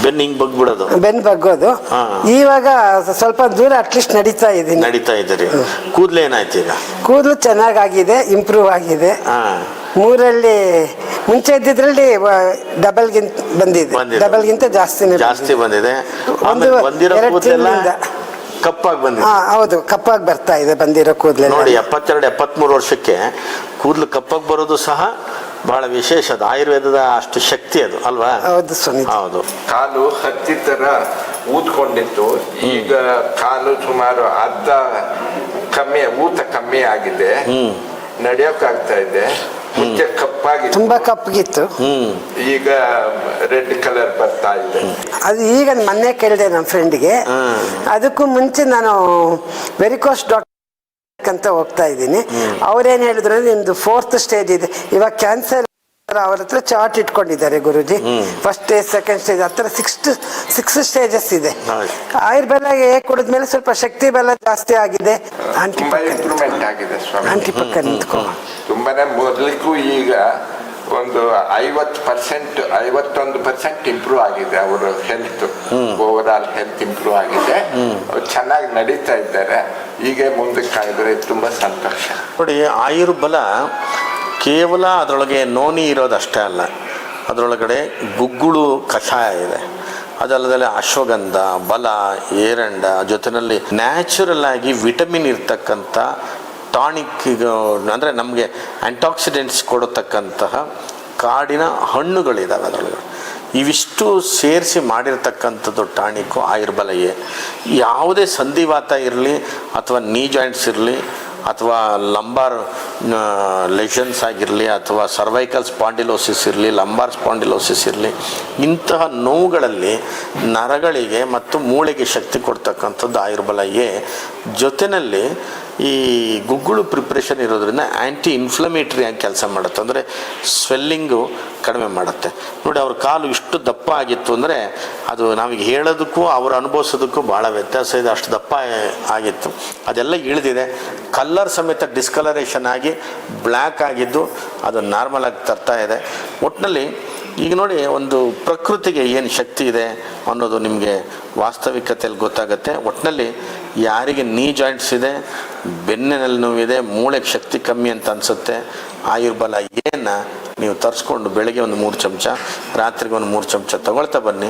ಬೆನ್ನು ಹಿಂಗ್ ಬಗ್ಬಿಡೋದು. ಬೆನ್ ಬಗ್ಗೋದು. ಇವಾಗ ಸ್ವಲ್ಪ ದೂರ ಅಟ್ಲೀಸ್ಟ್ ನಡೀತಾ ಇದ್ದೀನಿ ನಡೀತಾ ಇದ್ದೀರಿ. ಕೂದಲು ಏನಾಯ್ತು ಈಗ? ಕೂದಲು ಚೆನ್ನಾಗಾಗಿದೆ ಇಂಪ್ರೂವ್ ಆಗಿದೆ. ಮೂರಲ್ಲಿ ಮುಂಚೆ ಇದ್ದಿದ್ರಲ್ಲಿ ಡಬಲ್ ಗಿಂತ ಬಂದಿದೆ. ಡಬಲ್ ಗಿಂತ ಜಾಸ್ತಿ ಬಂದಿದೆ. ಎರಡು ತಿಂಗಳಿಂದ. ಕಪ್ಪಾಗಿ ಬಂದಿದೆ. ಹಾ ಹೌದು ಕಪ್ಪಾಗಿ ಬರ್ತಾ ಇದೆ ಬಂದಿರೋ ಕೂದಲು ನೋಡಿ ಎಪ್ಪತ್ತೆರಡು ಎಪ್ಪತ್ಮೂರು ವರ್ಷಕ್ಕೆ ಕೂದಲು ಕಪ್ಪಾಗಿ ಬರೋದು ಸಹ ಬಹಳ ವಿಶೇಷ ಅದು ಆಯುರ್ವೇದದ ಅಷ್ಟು ಶಕ್ತಿ ಅದು ಅಲ್ವಾ? ಹೌದು ಹೌದು. ಕಾಲು ಹತ್ತಿ ತರ ಊದ್ಕೊಂಡಿತ್ತು. ಈಗ ಕಾಲು ಸುಮಾರು ಅರ್ಧ ಕಮ್ಮಿ ಊತ ಕಮ್ಮಿ ಆಗಿದೆ. ಹ್ಮ್. ನಡೆಯೋಕ್ಕಾಗ್ತಾ ಇದೆ. ಮುಂಚೆ ಕಪ್ಪಾಗಿ ತುಂಬಾ ಕಪ್ಪಗಿತ್ತು. ಹ್ಮ್. ಈಗ ರೆಡ್ ಕಲರ್ ಬರ್ತಾ ಇದೆ. ಅದು ಈಗ ಮೊನ್ನೆ ಕೇಳಿದೆ ನಮ್ಮ ಫ್ರೆಂಡ್ಗೆ. ಅದಕ್ಕೂ ಮುಂಚೆ ನಾನು ವೆರಿಕೋಸ್ ಡಾಕ್ಟರ್ ಅಂತ ಹೋಗ್ತಾ ಇದ್ದೀನಿ. ಅವ್ರೇನ್ ಹೇಳಿದ್ರು ನಿಮ್ದು ಫೋರ್ತ್ ಸ್ಟೇಜ್ ಇದೆ. ಇವಾಗ ಕ್ಯಾನ್ಸರ್ ಅವ್ರ ಹತ್ರ ಚಾರ್ಟ್ ಇಟ್ಕೊಂಡಿದ್ದಾರೆ guruji. First stage second stage ಹತ್ರ ಸಿಕ್ಸ್ ಸಿಕ್ಸ್ ಸ್ಟೇಜಸ್ ಇದೆ. ಆಯುರ್ಬಲ ಏ ಕುಡಿದ್ಮೇಲೆ ಸ್ವಲ್ಪ ಶಕ್ತಿ ಬೆಲ್ಲ ಜಾಸ್ತಿ ಆಗಿದೆ. ಆಂಟಿ ಪಕ್ಕ ಆಂಟಿ ಪಕ್ಕ ನಿಂತ್ಕೊ. ತುಂಬಾನೇ ಮೊದಲಿಗೂ ಈಗ ಒಂದು ಐವತ್ತು ಪರ್ಸೆಂಟ್ ಐವತ್ತೊಂದು ಪರ್ಸೆಂಟ್ ಇಂಪ್ರೂವ್ ಆಗಿದೆ ಅವರ health over all health improve ಆಗಿದೆ. ಚೆನ್ನಾಗಿ ನಡೀತಾ ಇದ್ದಾರೆ. ಹೀಗೆ ಮುಂದೆ ಕಾಯ್ದರೆ ತುಂಬಾ ಸಂತೋಷ. ನೋಡಿ ಆಯುರ್ಬಲ ಕೇವಲ ಅದರೊಳಗೆ ನೋನಿ ಇರೋದಷ್ಟೇ ಅಲ್ಲ. ಅದರೊಳಗಡೆ ಗುಗ್ಗುಳು ಕಷಾಯ ಇದೆ. ಅದಲ್ಲದೆ ಅಶ್ವಗಂಧ ಬಲ ಏರಂಡ ಜೊತೆಯಲ್ಲಿ ನ್ಯಾಚುರಲ್ ಆಗಿ ವಿಟಮಿನ್ ಇರ್ತಕ್ಕಂಥ ಟಾನಿಕ್ ಅಂದರೆ ನಮಗೆ ಆ್ಯಂಟಾಕ್ಸಿಡೆಂಟ್ಸ್ ಕೊಡತಕ್ಕಂತಹ ಕಾಡಿನ ಹಣ್ಣುಗಳಿದ್ದಾವೆ ಅದರೊಳಗೆ. ಇವಿಷ್ಟು ಸೇರಿಸಿ ಮಾಡಿರ್ತಕ್ಕಂಥದ್ದು ಟಾನಿಕು ಆಯುರ್ಬಲಯೇ ಯಾವುದೇ ಸಂಧಿವಾತ ಇರಲಿ ಅಥವಾ ನೀ ಜಾಯಿಂಟ್ಸ್ ಇರಲಿ ಅಥವಾ ಲಂಬಾರ್ ಲೆಷನ್ಸ್ ಆಗಿರಲಿ ಅಥವಾ ಸರ್ವೈಕಲ್ ಸ್ಪಾಂಡಿಲೋಸಿಸ್ ಇರಲಿ ಲಂಬಾರ್ ಸ್ಪಾಂಡಿಲೋಸಿಸ್ ಇರಲಿ, ಇಂತಹ ನೋವುಗಳಲ್ಲಿ ನರಗಳಿಗೆ ಮತ್ತು ಮೂಳೆಗೆ ಶಕ್ತಿ ಕೊಡ್ತಕ್ಕಂಥದ್ದು ಆಯುರ್ಬಲ ಎ ಜೊತೆಯಲ್ಲಿ ಈ ಗುಗ್ಗುಳು ಪ್ರಿಪ್ರೇಷನ್ ಇರೋದ್ರಿಂದ ಆ್ಯಂಟಿ ಇನ್ಫ್ಲಮೇಟ್ರಿ ಆಗಿ ಕೆಲಸ ಮಾಡುತ್ತೆ. ಅಂದರೆ ಸ್ವೆಲ್ಲಿಂಗು ಕಡಿಮೆ ಮಾಡುತ್ತೆ. ನೋಡಿ, ಅವ್ರ ಕಾಲು ಇಷ್ಟು ದಪ್ಪ ಆಗಿತ್ತು ಅಂದರೆ ಅದು ನಮಗೆ ಹೇಳೋದಕ್ಕೂ ಅವರು ಅನುಭವಿಸೋದಕ್ಕೂ ಭಾಳ ವ್ಯತ್ಯಾಸ ಇದೆ. ಅಷ್ಟು ದಪ್ಪ ಆಗಿತ್ತು. ಅದೆಲ್ಲ ಇಳಿದಿದೆ. ಕಲ್ಲರ್ ಸಮೇತ ಡಿಸ್ಕಲರೇಷನ್ ಆಗಿ ಬ್ಲ್ಯಾಕ್ ಆಗಿದ್ದು ಅದು ನಾರ್ಮಲ್ ಆಗಿ ತರ್ತಾ ಇದೆ. ಒಟ್ಟಿನಲ್ಲಿ ಈಗ ನೋಡಿ, ಒಂದು ಪ್ರಕೃತಿಗೆ ಏನು ಶಕ್ತಿ ಇದೆ ಅನ್ನೋದು ನಿಮಗೆ ವಾಸ್ತವಿಕತೆಯಲ್ಲಿ ಗೊತ್ತಾಗುತ್ತೆ. ಒಟ್ಟಿನಲ್ಲಿ ಯಾರಿಗೆ ನೀ ಜಾಯಿಂಟ್ಸ್ ಇದೆ, ಬೆನ್ನಿನಲ್ಲಿ ನೋವಿದೆ ಮೂಳೆಗೆ ಶಕ್ತಿ ಕಮ್ಮಿ ಅಂತ ಅನಿಸುತ್ತೆ. ಆಯುರ್ಬಲ ಏನ ನೀವು ತರಿಸ್ಕೊಂಡು ಬೆಳಗ್ಗೆ ಒಂದು ಮೂರು ಚಮಚ, ರಾತ್ರಿಗೆ ಒಂದು ಮೂರು ಚಮಚ ತಗೊಳ್ತಾ ಬನ್ನಿ.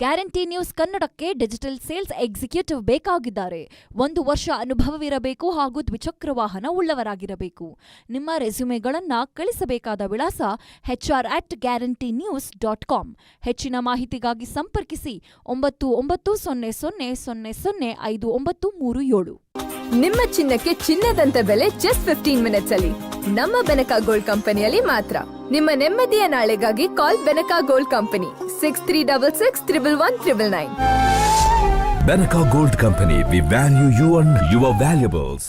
ಗ್ಯಾರಂಟಿ ನ್ಯೂಸ್ ಕನ್ನಡಕ್ಕೆ ಡಿಜಿಟಲ್ ಸೇಲ್ಸ್ ಎಕ್ಸಿಕ್ಯೂಟಿವ್ ಬೇಕಾಗಿದ್ದಾರೆ. ಒಂದು ವರ್ಷ ಅನುಭವವಿರಬೇಕು ಹಾಗೂ ದ್ವಿಚಕ್ರ ವಾಹನ ಉಳ್ಳವರಾಗಿರಬೇಕು. ನಿಮ್ಮ ರೆಸ್ಯೂಮೆಗಳನ್ನು ಕಳಿಸಬೇಕಾದ ವಿಳಾಸ HR at guarantee news dot com ಹೆಚ್ಚಿನ ಮಾಹಿತಿಗಾಗಿ ಸಂಪರ್ಕಿಸಿ ಒಂಬತ್ತು ಒಂಬತ್ತು ಸೊನ್ನೆ ಸೊನ್ನೆ ಸೊನ್ನೆ ಸೊನ್ನೆ ಐದು ಒಂಬತ್ತು ಮೂರು ಏಳು. ನಿಮ್ಮ ಚಿನ್ನಕ್ಕೆ ಚಿನ್ನದಂತ ಬೆಲೆ ಜಸ್ಟ್ ಫಿಫ್ಟೀನ್ ಮಿನಿಟ್ಸ್ ಅಲ್ಲಿ. ನಮ್ಮ ಬೆನಕ ಗೋಲ್ಡ್ ಕಂಪನಿಯಲ್ಲಿ ಮಾತ್ರ. ನಿಮ್ಮ ನೆಮ್ಮದಿಯ ನಾಳೆಗಾಗಿ call Benaka gold company six three double six triple one triple nine Benaka gold company we value you and your valuables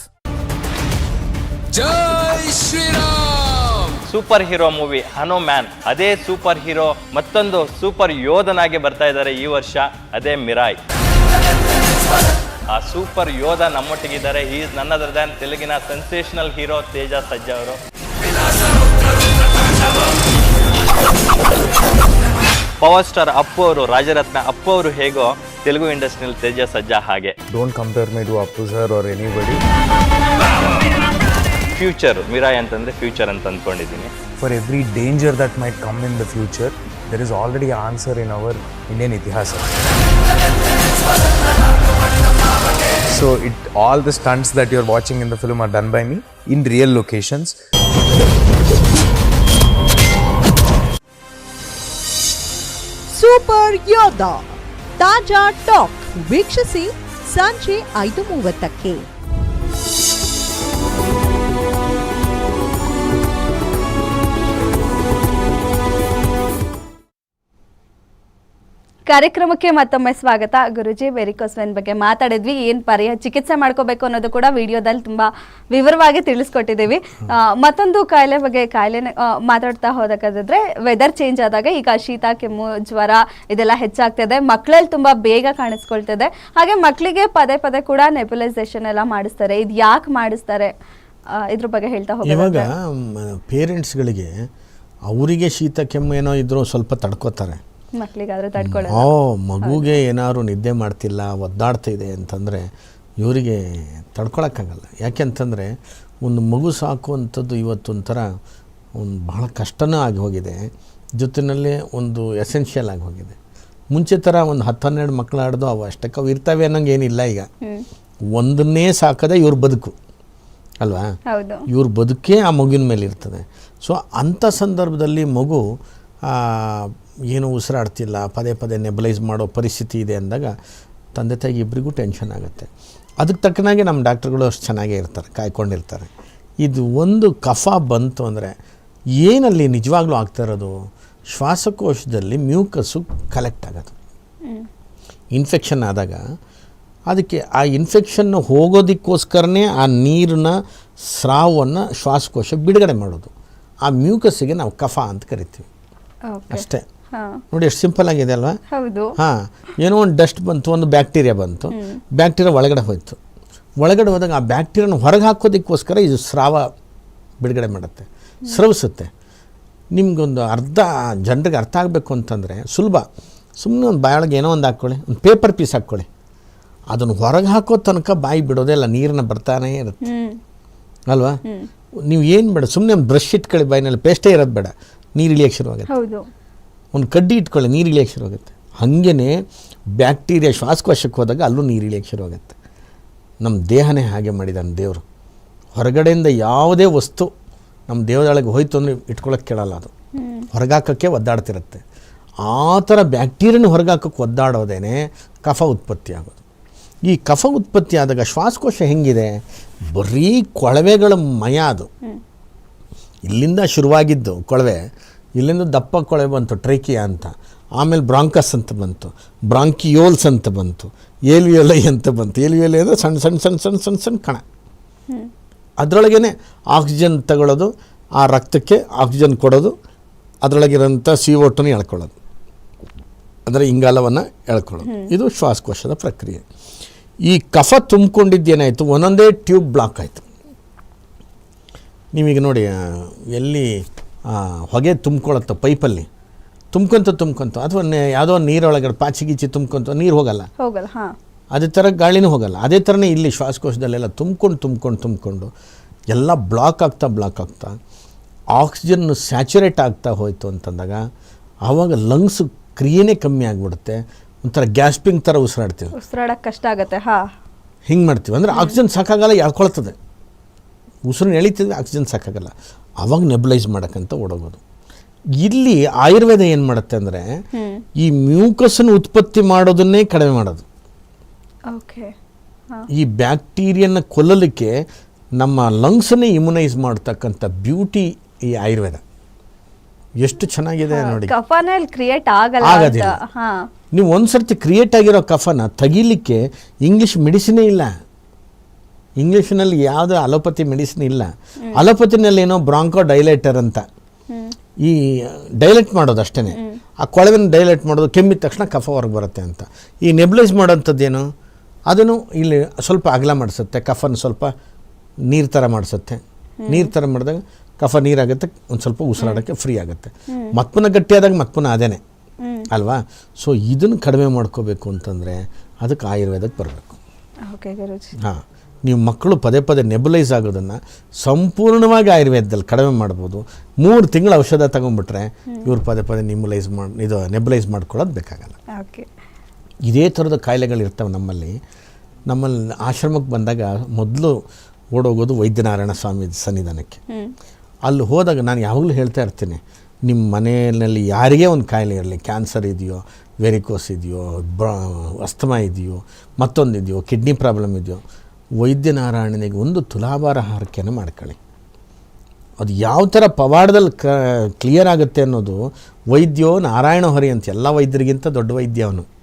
Jai Shriram! Super hero movie Hanuman ಅದೇ super hero ಮತ್ತೊಂದು super ಯೋಧನಾಗಿ ಬರ್ತಾ ಇದ್ದಾರೆ ಈ ವರ್ಷ ಅದೇ ಮಿರಾಯ್ ಆ ಸೂಪರ್ ಯೋಧ ನಮ್ಮೊಟ್ಟಿಗಿದ್ದಾರೆ. ಈ ನನ್ ಅದರ್ ದ್ಯಾನ್ ತೆಲುಗಿನ ಸೆನ್ಸೇಷನಲ್ ಹೀರೋ ತೇಜ ಸಜ್ಜ ಅವರು. ಪವರ್ ಸ್ಟಾರ್ ಅಪ್ಪು ಅವರು ರಾಜರತ್ನ ಅಪ್ಪು ಅವರು ಹೇಗೋ ತೆಲುಗು ಇಂಡಸ್ಟ್ರಿಯಲ್ಲಿ ತೇಜ ಸಜ್ಜ ಹಾಗೆ. Don't compare me Appu sir sir anybody future Mirai ಅಂತಂದ್ರೆ ಫ್ಯೂಚರ್ ಅಂತ ಅಂದ್ಕೊಂಡಿದ್ದೀನಿ for every danger that might come in the future there is already answer in our Indian Indian Itihasa. So it all the stunts that you're watching in the film are done by me in real locations. Super ಯೋಧ ತಾಜಾ talk ವೀಕ್ಷಿಸಿ ಸಂಜೆ ಐದು ಮೂವತ್ತಕ್ಕೆ ಕಾರ್ಯಕ್ರಮಕ್ಕೆ ಮತ್ತೊಮ್ಮೆ ಸ್ವಾಗತ. ಗುರುಜಿ, ವೆರಿಕೋಸ್ವೆನ್ ಬಗ್ಗೆ ಮಾತಾಡಿದ್ವಿ. ಏನು ಪರಿಹ ಚಿಕಿತ್ಸೆ ಮಾಡ್ಕೋಬೇಕು ಅನ್ನೋದು ಕೂಡ ವಿಡಿಯೋದಲ್ಲಿ ತುಂಬಾ ವಿವರವಾಗಿ ತಿಳಿಸ್ಕೊಟ್ಟಿದ್ದೀವಿ. ಮತ್ತೊಂದು ಕಾಯಿಲೆ ಬಗ್ಗೆ ಕಾಯಿಲೆ ಮಾತಾಡ್ತಾ ಹೋದಕ್ಕಾದ್ರೆ ವೆದರ್ ಚೇಂಜ್ ಆದಾಗ ಈಗ ಶೀತ, ಕೆಮ್ಮು, ಜ್ವರ ಇದೆಲ್ಲ ಹೆಚ್ಚಾಗ್ತಿದೆ. ಮಕ್ಕಳಲ್ಲಿ ತುಂಬಾ ಬೇಗ ಕಾಣಿಸ್ಕೊಳ್ತದೆ. ಹಾಗೆ ಮಕ್ಕಳಿಗೆ ಪದೇ ಪದೇ ಕೂಡ ನೆಪುಲೈಸೇಷನ್ ಎಲ್ಲ ಮಾಡಿಸ್ತಾರೆ. ಇದು ಯಾಕೆ ಮಾಡಿಸ್ತಾರೆ? ಇದ್ರ ಬಗ್ಗೆ ಹೇಳ್ತಾ ಇವಾಗ ಪೇರೆಂಟ್ಸ್ಗಳಿಗೆ ಅವರಿಗೆ ಶೀತ, ಕೆಮ್ಮು ಏನೋ ಇದ್ರೂ ಸ್ವಲ್ಪ ತಡ್ಕೋತಾರೆ. ಮಕ್ಕಳಿಗಾದ್ರೆ ತಡ್ಕೊಳ್ಳೋದು. ಓ ಮಗುಗೆ ಏನಾದ್ರು ನಿದ್ದೆ ಮಾಡ್ತಿಲ್ಲ ಒದ್ದಾಡ್ತಾ ಇದೆ ಅಂತಂದರೆ ಇವರಿಗೆ ತಡ್ಕೊಳಕ್ಕಾಗಲ್ಲ. ಯಾಕೆಂತಂದರೆ ಒಂದು ಮಗು ಸಾಕುವಂಥದ್ದು ಇವತ್ತೊಂಥರ ಒಂದು ಬಹಳ ಕಷ್ಟನೂ ಆಗಿ ಹೋಗಿದೆ. ಜೊತೆಯಲ್ಲಿ ಒಂದು ಎಸೆನ್ಷಿಯಲ್ ಆಗಿ ಹೋಗಿದೆ. ಮುಂಚೆ ಥರ ಒಂದು ಹತ್ತು ಹನ್ನೆರಡು ಮಕ್ಕಳು ಆಡ್ದು ಅವು ಅಷ್ಟಕ್ಕೆ ಅವು ಇರ್ತವೆ ಅನ್ನೋಂಗೆ ಏನಿಲ್ಲ ಈಗ. ಒಂದನ್ನೇ ಸಾಕದೆ ಇವ್ರ ಬದುಕು. ಅಲ್ವಾ? ಇವ್ರ ಬದುಕೇ ಆ ಮಗುವಿನ ಮೇಲೆ ಇರ್ತದೆ. ಸೊ ಅಂಥ ಸಂದರ್ಭದಲ್ಲಿ ಮಗು ಏನು ಉಸಿರಾಡ್ತಿಲ್ಲ ಪದೇ ಪದೇ ನೆಬಲೈಸ್ ಮಾಡೋ ಪರಿಸ್ಥಿತಿ ಇದೆ ಅಂದಾಗ ತಂದೆ ತಾಯಿ ಇಬ್ಬರಿಗೂ ಟೆನ್ಷನ್ ಆಗುತ್ತೆ. ಅದಕ್ಕೆ ತಕ್ಕನಾಗೆ ನಮ್ಮ ಡಾಕ್ಟ್ರುಗಳು ಅಷ್ಟು ಚೆನ್ನಾಗೇ ಇರ್ತಾರೆ ಕಾಯ್ಕೊಂಡಿರ್ತಾರೆ. ಇದು ಒಂದು ಕಫ ಬಂತು ಅಂದರೆ ಏನಲ್ಲಿ ನಿಜವಾಗ್ಲೂ ಆಗ್ತಾ ಇರೋದು ಶ್ವಾಸಕೋಶದಲ್ಲಿ ಮ್ಯೂಕಸ್ಸು ಕಲೆಕ್ಟ್ ಆಗೋದು. ಇನ್ಫೆಕ್ಷನ್ ಆದಾಗ ಅದಕ್ಕೆ ಆ ಇನ್ಫೆಕ್ಷನ್ ಹೋಗೋದಕ್ಕೋಸ್ಕರನೇ ಆ ನೀರಿನ ಸ್ರಾವನ್ನು ಶ್ವಾಸಕೋಶ ಬಿಡುಗಡೆ ಮಾಡೋದು. ಆ ಮ್ಯೂಕಸ್ಸಿಗೆ ನಾವು ಕಫ ಅಂತ ಕರಿತೀವಿ. ಅಷ್ಟೇ. ನೋಡಿ ಎಷ್ಟು ಸಿಂಪಲ್ ಆಗಿದೆ ಅಲ್ವಾ? ಹೌದು. ಹಾಂ ಏನೋ ಒಂದು ಡಸ್ಟ್ ಬಂತು ಒಂದು ಬ್ಯಾಕ್ಟೀರಿಯಾ ಬಂತು. ಬ್ಯಾಕ್ಟೀರಿಯಾ ಒಳಗಡೆ ಹೋಯ್ತು. ಒಳಗಡೆ ಹೋದಾಗ ಆ ಬ್ಯಾಕ್ಟೀರಿಯಾನ ಹೊರಗೆ ಹಾಕೋದಕ್ಕೋಸ್ಕರ ಇದು ಸ್ರಾವ ಬಿಡುಗಡೆ ಮಾಡುತ್ತೆ. ಸ್ರವಿಸುತ್ತೆ. ನಿಮ್ಗೊಂದು ಅರ್ಧ ಜನರಿಗೆ ಅರ್ಥ ಆಗಬೇಕು ಅಂತಂದರೆ ಸುಲಭ. ಸುಮ್ಮನೆ ಒಂದು ಬಾಯೊಳಗೆ ಏನೋ ಒಂದು ಹಾಕ್ಕೊಳ್ಳಿ ಒಂದು ಪೇಪರ್ ಪೀಸ್ ಹಾಕ್ಕೊಳ್ಳಿ. ಅದನ್ನು ಹೊರಗೆ ಹಾಕೋ ತನಕ ಬಾಯಿ ಬಿಡೋದೇ ಇಲ್ಲ ನೀರನ್ನ ಬರ್ತಾನೇ ಇರುತ್ತೆ. ಅಲ್ವಾ? ನೀವು ಏನು ಬೇಡ ಸುಮ್ಮನೆ ಒಂದು ಬ್ರಷ್ ಇಟ್ಕೊಳ್ಳಿ ಬಾಯಿನಲ್ಲಿ ಪೇಸ್ಟೇ ಇರೋದು ಬೇಡ. ನೀರು ಇಳಿಯೋಕ್ಕೆ ಶುರುವಾಗುತ್ತೆ. ಒಂದು ಕಡ್ಡಿ ಇಟ್ಕೊಳ್ಳಿ ನೀರು ಇಳಿಯೋಕ್ಕೆ ಶುರುವಾಗುತ್ತೆ ಹಾಗೇ ಬ್ಯಾಕ್ಟೀರಿಯಾ ಶ್ವಾಸಕೋಶಕ್ಕೆ ಹೋದಾಗ ಅಲ್ಲೂ ನೀರು ಇಳಿಯೋಕ್ಕೆ ಶುರುವಾಗುತ್ತೆ ನಮ್ಮ ದೇಹನೇ ಹಾಗೆ ಮಾಡಿದ್ದಾನೆ ದೇವರು. ಹೊರಗಡೆಯಿಂದ ಯಾವುದೇ ವಸ್ತು ನಮ್ಮ ದೇಹದೊಳಗೆ ಹೋಯ್ತು ಅಂದರೆ ಇಟ್ಕೊಳ್ಳೋಕ್ಕೆ ಕೇಳಲ್ಲ ಅದು. ಹೊರಗಾಕೋಕ್ಕೆ ಒದ್ದಾಡ್ತಿರುತ್ತೆ. ಆ ಥರ ಬ್ಯಾಕ್ಟೀರಿಯನ ಹೊರಗಾಕೋಕ್ಕೆ ಒದ್ದಾಡೋದೇನೆ ಕಫ ಉತ್ಪತ್ತಿ ಆಗೋದು. ಈ ಕಫ ಉತ್ಪತ್ತಿ ಆದಾಗ ಶ್ವಾಸಕೋಶ ಹೆಂಗಿದೆ? ಬರೀ ಕೊಳವೆಗಳ ಮಯ ಅದು. ಇಲ್ಲಿಂದ ಶುರುವಾಗಿದ್ದು ಕೊಳವೆ ಇಲ್ಲಿಂದ ದಪ್ಪ ಕೊಳೆ ಬಂತು ಟ್ರೈಕಿಯಾ ಅಂತ. ಆಮೇಲೆ ಬ್ರಾಂಕಸ್ ಅಂತ ಬಂತು ಬ್ರಾಂಕಿಯೋಲ್ಸ್ ಅಂತ ಬಂತು ಏಲ್ವಿಯೊಲೈ ಅಂತ ಬಂತು. ಏಲ್ವಿಯೊಲೈ ಅಂದರೆ ಸಣ್ಣ ಸಣ್ಣ ಸಣ್ಣ ಸಣ್ಣ ಸಣ್ಣ ಸಣ್ಣ ಕಣ. ಅದರೊಳಗೇ ಆಕ್ಸಿಜನ್ ತಗೊಳ್ಳೋದು ಆ ರಕ್ತಕ್ಕೆ ಆಕ್ಸಿಜನ್ ಕೊಡೋದು ಅದರೊಳಗಿರೋಂಥ ಸಿ ಒಟ್ಟನ್ನು ಎಳ್ಕೊಳ್ಳೋದು. ಅಂದರೆ ಇಂಗಾಲವನ್ನು ಎಳ್ಕೊಳ್ಳೋದು. ಇದು ಶ್ವಾಸಕೋಶದ ಪ್ರಕ್ರಿಯೆ. ಈ ಕಫ ತುಂಬಿಕೊಂಡಿದ್ದೇನಾಯಿತು ಒಂದೊಂದೇ ಟ್ಯೂಬ್ ಬ್ಲಾಕ್ ಆಯಿತು. ನೀವೀಗ ನೋಡಿ ಎಲ್ಲಿ ಹೊಗೆ ತುಂಬ್ಕೊಳತ್ತೆ ಪೈಪಲ್ಲಿ. ತುಂಬ್ಕೊಂತ ತುಂಬ್ಕೊಂತ ಅಥವಾ ಯಾವುದೋ ನೀರೊಳಗಡೆ ಪಾಚಿ ಗೀಚಿ ತುಂಬ್ಕೊಂತ ನೀರು ಹೋಗಲ್ಲ. ಹೋಗಲ್ಲ ಹಾಂ. ಅದೇ ಥರ ಗಾಳಿನೂ ಹೋಗಲ್ಲ. ಅದೇ ಥರನೇ ಇಲ್ಲಿ ಶ್ವಾಸಕೋಶದಲ್ಲೆಲ್ಲ ತುಂಬ್ಕೊಂಡು ತುಂಬ್ಕೊಂಡು ತುಂಬ್ಕೊಂಡು ಎಲ್ಲ ಬ್ಲಾಕ್ ಆಗ್ತಾ ಬ್ಲಾಕ್ ಆಗ್ತಾ ಆಕ್ಸಿಜನ್ ಸ್ಯಾಚುರೇಟ್ ಆಗ್ತಾ ಹೋಯಿತು ಅಂತಂದಾಗ ಆವಾಗ ಲಂಗ್ಸ್ ಕ್ರಿಯೆನೇ ಕಮ್ಮಿ ಆಗಿಬಿಡುತ್ತೆ. ಒಂಥರ ಗ್ಯಾಸ್ಪಿಂಗ್ ಥರ ಉಸಿರಾಡ್ತೀವಿ. ಉಸಿರಾಡಕ್ಕೆ ಕಷ್ಟ ಆಗುತ್ತೆ ಹಾ. ಹಿಂಗೆ ಮಾಡ್ತೀವಿ. ಅಂದರೆ ಆಕ್ಸಿಜನ್ ಸಾಕಾಗಲ್ಲ ಎಳ್ಕೊಳ್ತದೆ. ಉಸಿರು ಎಳಿತಿದ್ರೆ ಆಕ್ಸಿಜನ್ ಸಾಕಾಗಲ್ಲ. ಅವಾಗ ನೆಬುಲೈಸ್ ಮಾಡೋಕ್ಕಂತ ಓಡೋಗೋದು. ಇಲ್ಲಿ ಆಯುರ್ವೇದ ಏನು ಮಾಡುತ್ತೆ ಅಂದರೆ ಈ ಮ್ಯೂಕಸನ್ನು ಉತ್ಪತ್ತಿ ಮಾಡೋದನ್ನೇ ಕಡಿಮೆ ಮಾಡೋದು. ಓಕೆ ಈ ಬ್ಯಾಕ್ಟೀರಿಯನ್ನ ಕೊಲ್ಲಲಿಕ್ಕೆ ನಮ್ಮ ಲಂಗ್ಸನ್ನೇ ಇಮ್ಯುನೈಸ್ ಮಾಡ್ತಕ್ಕಂಥ ಬ್ಯೂಟಿ ಈ ಆಯುರ್ವೇದ. ಎಷ್ಟು ಚೆನ್ನಾಗಿದೆ ನೋಡಿ. ಕ್ರಿಯೇಟ್ ಆಗೋದಿಲ್ಲ. ನೀವು ಒಂದ್ಸರ್ತಿ ಕ್ರಿಯೇಟ್ ಆಗಿರೋ ಕಫನ ತೆಗಿಲಿಕ್ಕೆ ಇಂಗ್ಲಿಷ್ ಮೆಡಿಸಿನೇ ಇಲ್ಲ. ಇಂಗ್ಲೀಷ್ನಲ್ಲಿ ಯಾವುದೇ ಅಲೋಪತಿ ಮೆಡಿಸಿನ್ ಇಲ್ಲ. ಅಲೋಪತಿನಲ್ಲಿ ಏನೋ ಬ್ರಾಂಕೋ ಡೈಲೈಟರ್ ಅಂತ. ಈ ಡೈಲೆಟ್ ಮಾಡೋದು ಅಷ್ಟೇ ಆ ಕೊಳವೆನ ಡೈಲೆಟ್ ಮಾಡೋದು ಕೆಮ್ಮಿದ ತಕ್ಷಣ ಕಫ ಹೊರಗೆ ಬರುತ್ತೆ ಅಂತ. ಈ ನೆಬ್ಲೈಸ್ ಮಾಡೋಂಥದ್ದೇನು? ಅದನ್ನು ಇಲ್ಲಿ ಸ್ವಲ್ಪ ಅಗಲ ಮಾಡಿಸುತ್ತೆ. ಕಫನ ಸ್ವಲ್ಪ ನೀರು ಥರ ಮಾಡಿಸುತ್ತೆ. ನೀರು ಥರ ಮಾಡಿದಾಗ ಕಫ ನೀರಾಗುತ್ತೆ ಒಂದು ಸ್ವಲ್ಪ ಉಸಿರಾಡೋಕ್ಕೆ ಫ್ರೀ ಆಗುತ್ತೆ. ಮತ್ಪುನ ಗಟ್ಟಿಯಾದಾಗ ಮತ್ಪುನ ಅದೇನೆ. ಅಲ್ವಾ? ಸೊ ಇದನ್ನು ಕಡಿಮೆ ಮಾಡ್ಕೋಬೇಕು ಅಂತಂದರೆ ಅದಕ್ಕೆ ಆಯುರ್ವೇದಕ್ಕೆ ಬರಬೇಕು. ಹಾಂ. ನೀವು ಮಕ್ಕಳು ಪದೇ ಪದೇ ನೆಬುಲೈಸ್ ಆಗೋದನ್ನು ಸಂಪೂರ್ಣವಾಗಿ ಆಯುರ್ವೇದದಲ್ಲಿ ಕಡಿಮೆ ಮಾಡ್ಬೋದು. ಮೂರು ತಿಂಗಳ ಔಷಧ ತಗೊಂಡ್ಬಿಟ್ರೆ ಇವರು ಪದೇ ಪದೇ ನಿಮುಲೈಸ್ ಮಾಡಿ ಇದು ನೆಬುಲೈಸ್ ಮಾಡ್ಕೊಳ್ಳೋದು ಬೇಕಾಗಲ್ಲ. ಓಕೆ. ಇದೇ ಥರದ ಕಾಯಿಲೆಗಳಿರ್ತವೆ ನಮ್ಮಲ್ಲಿ. ನಮ್ಮಲ್ಲಿ ಆಶ್ರಮಕ್ಕೆ ಬಂದಾಗ ಮೊದಲು ಓಡೋಗೋದು ವೈದ್ಯನಾರಾಯಣ ಸ್ವಾಮಿ ಸನ್ನಿಧಾನಕ್ಕೆ. ಅಲ್ಲಿ ಹೋದಾಗ ನಾನು ಯಾವಾಗಲೂ ಹೇಳ್ತಾ ಇರ್ತೀನಿ ನಿಮ್ಮ ಮನೆಯಲ್ಲಿ ಯಾರಿಗೇ ಒಂದು ಕಾಯಿಲೆ ಇರಲಿ ಕ್ಯಾನ್ಸರ್ ಇದೆಯೋ ವೆರಿಕೋಸ್ ಇದೆಯೋ ಬ್ರ ಅಸ್ತಮಾ ಇದೆಯೋ ಮತ್ತೊಂದು ಇದೆಯೋ ಕಿಡ್ನಿ ಪ್ರಾಬ್ಲಮ್ ಇದೆಯೋ ವೈದ್ಯನಾರಾಯಣನಿಗೆ ಒಂದು ತುಲಾಭಾರ ಹಾರಕೆಯನ್ನು ಮಾಡ್ಕೊಳ್ಳಿ ಅದು ಯಾವ ಥರ ಪವಾಡದಲ್ಲಿ ಕ ಕ್ಲಿಯರ್ ಆಗುತ್ತೆ ಅನ್ನೋದು ವೈದ್ಯೋ ನಾರಾಯಣ ಹೊರಿ ಅಂತ ಎಲ್ಲ ವೈದ್ಯರಿಗಿಂತ ದೊಡ್ಡ ವೈದ್ಯ ಅವನು.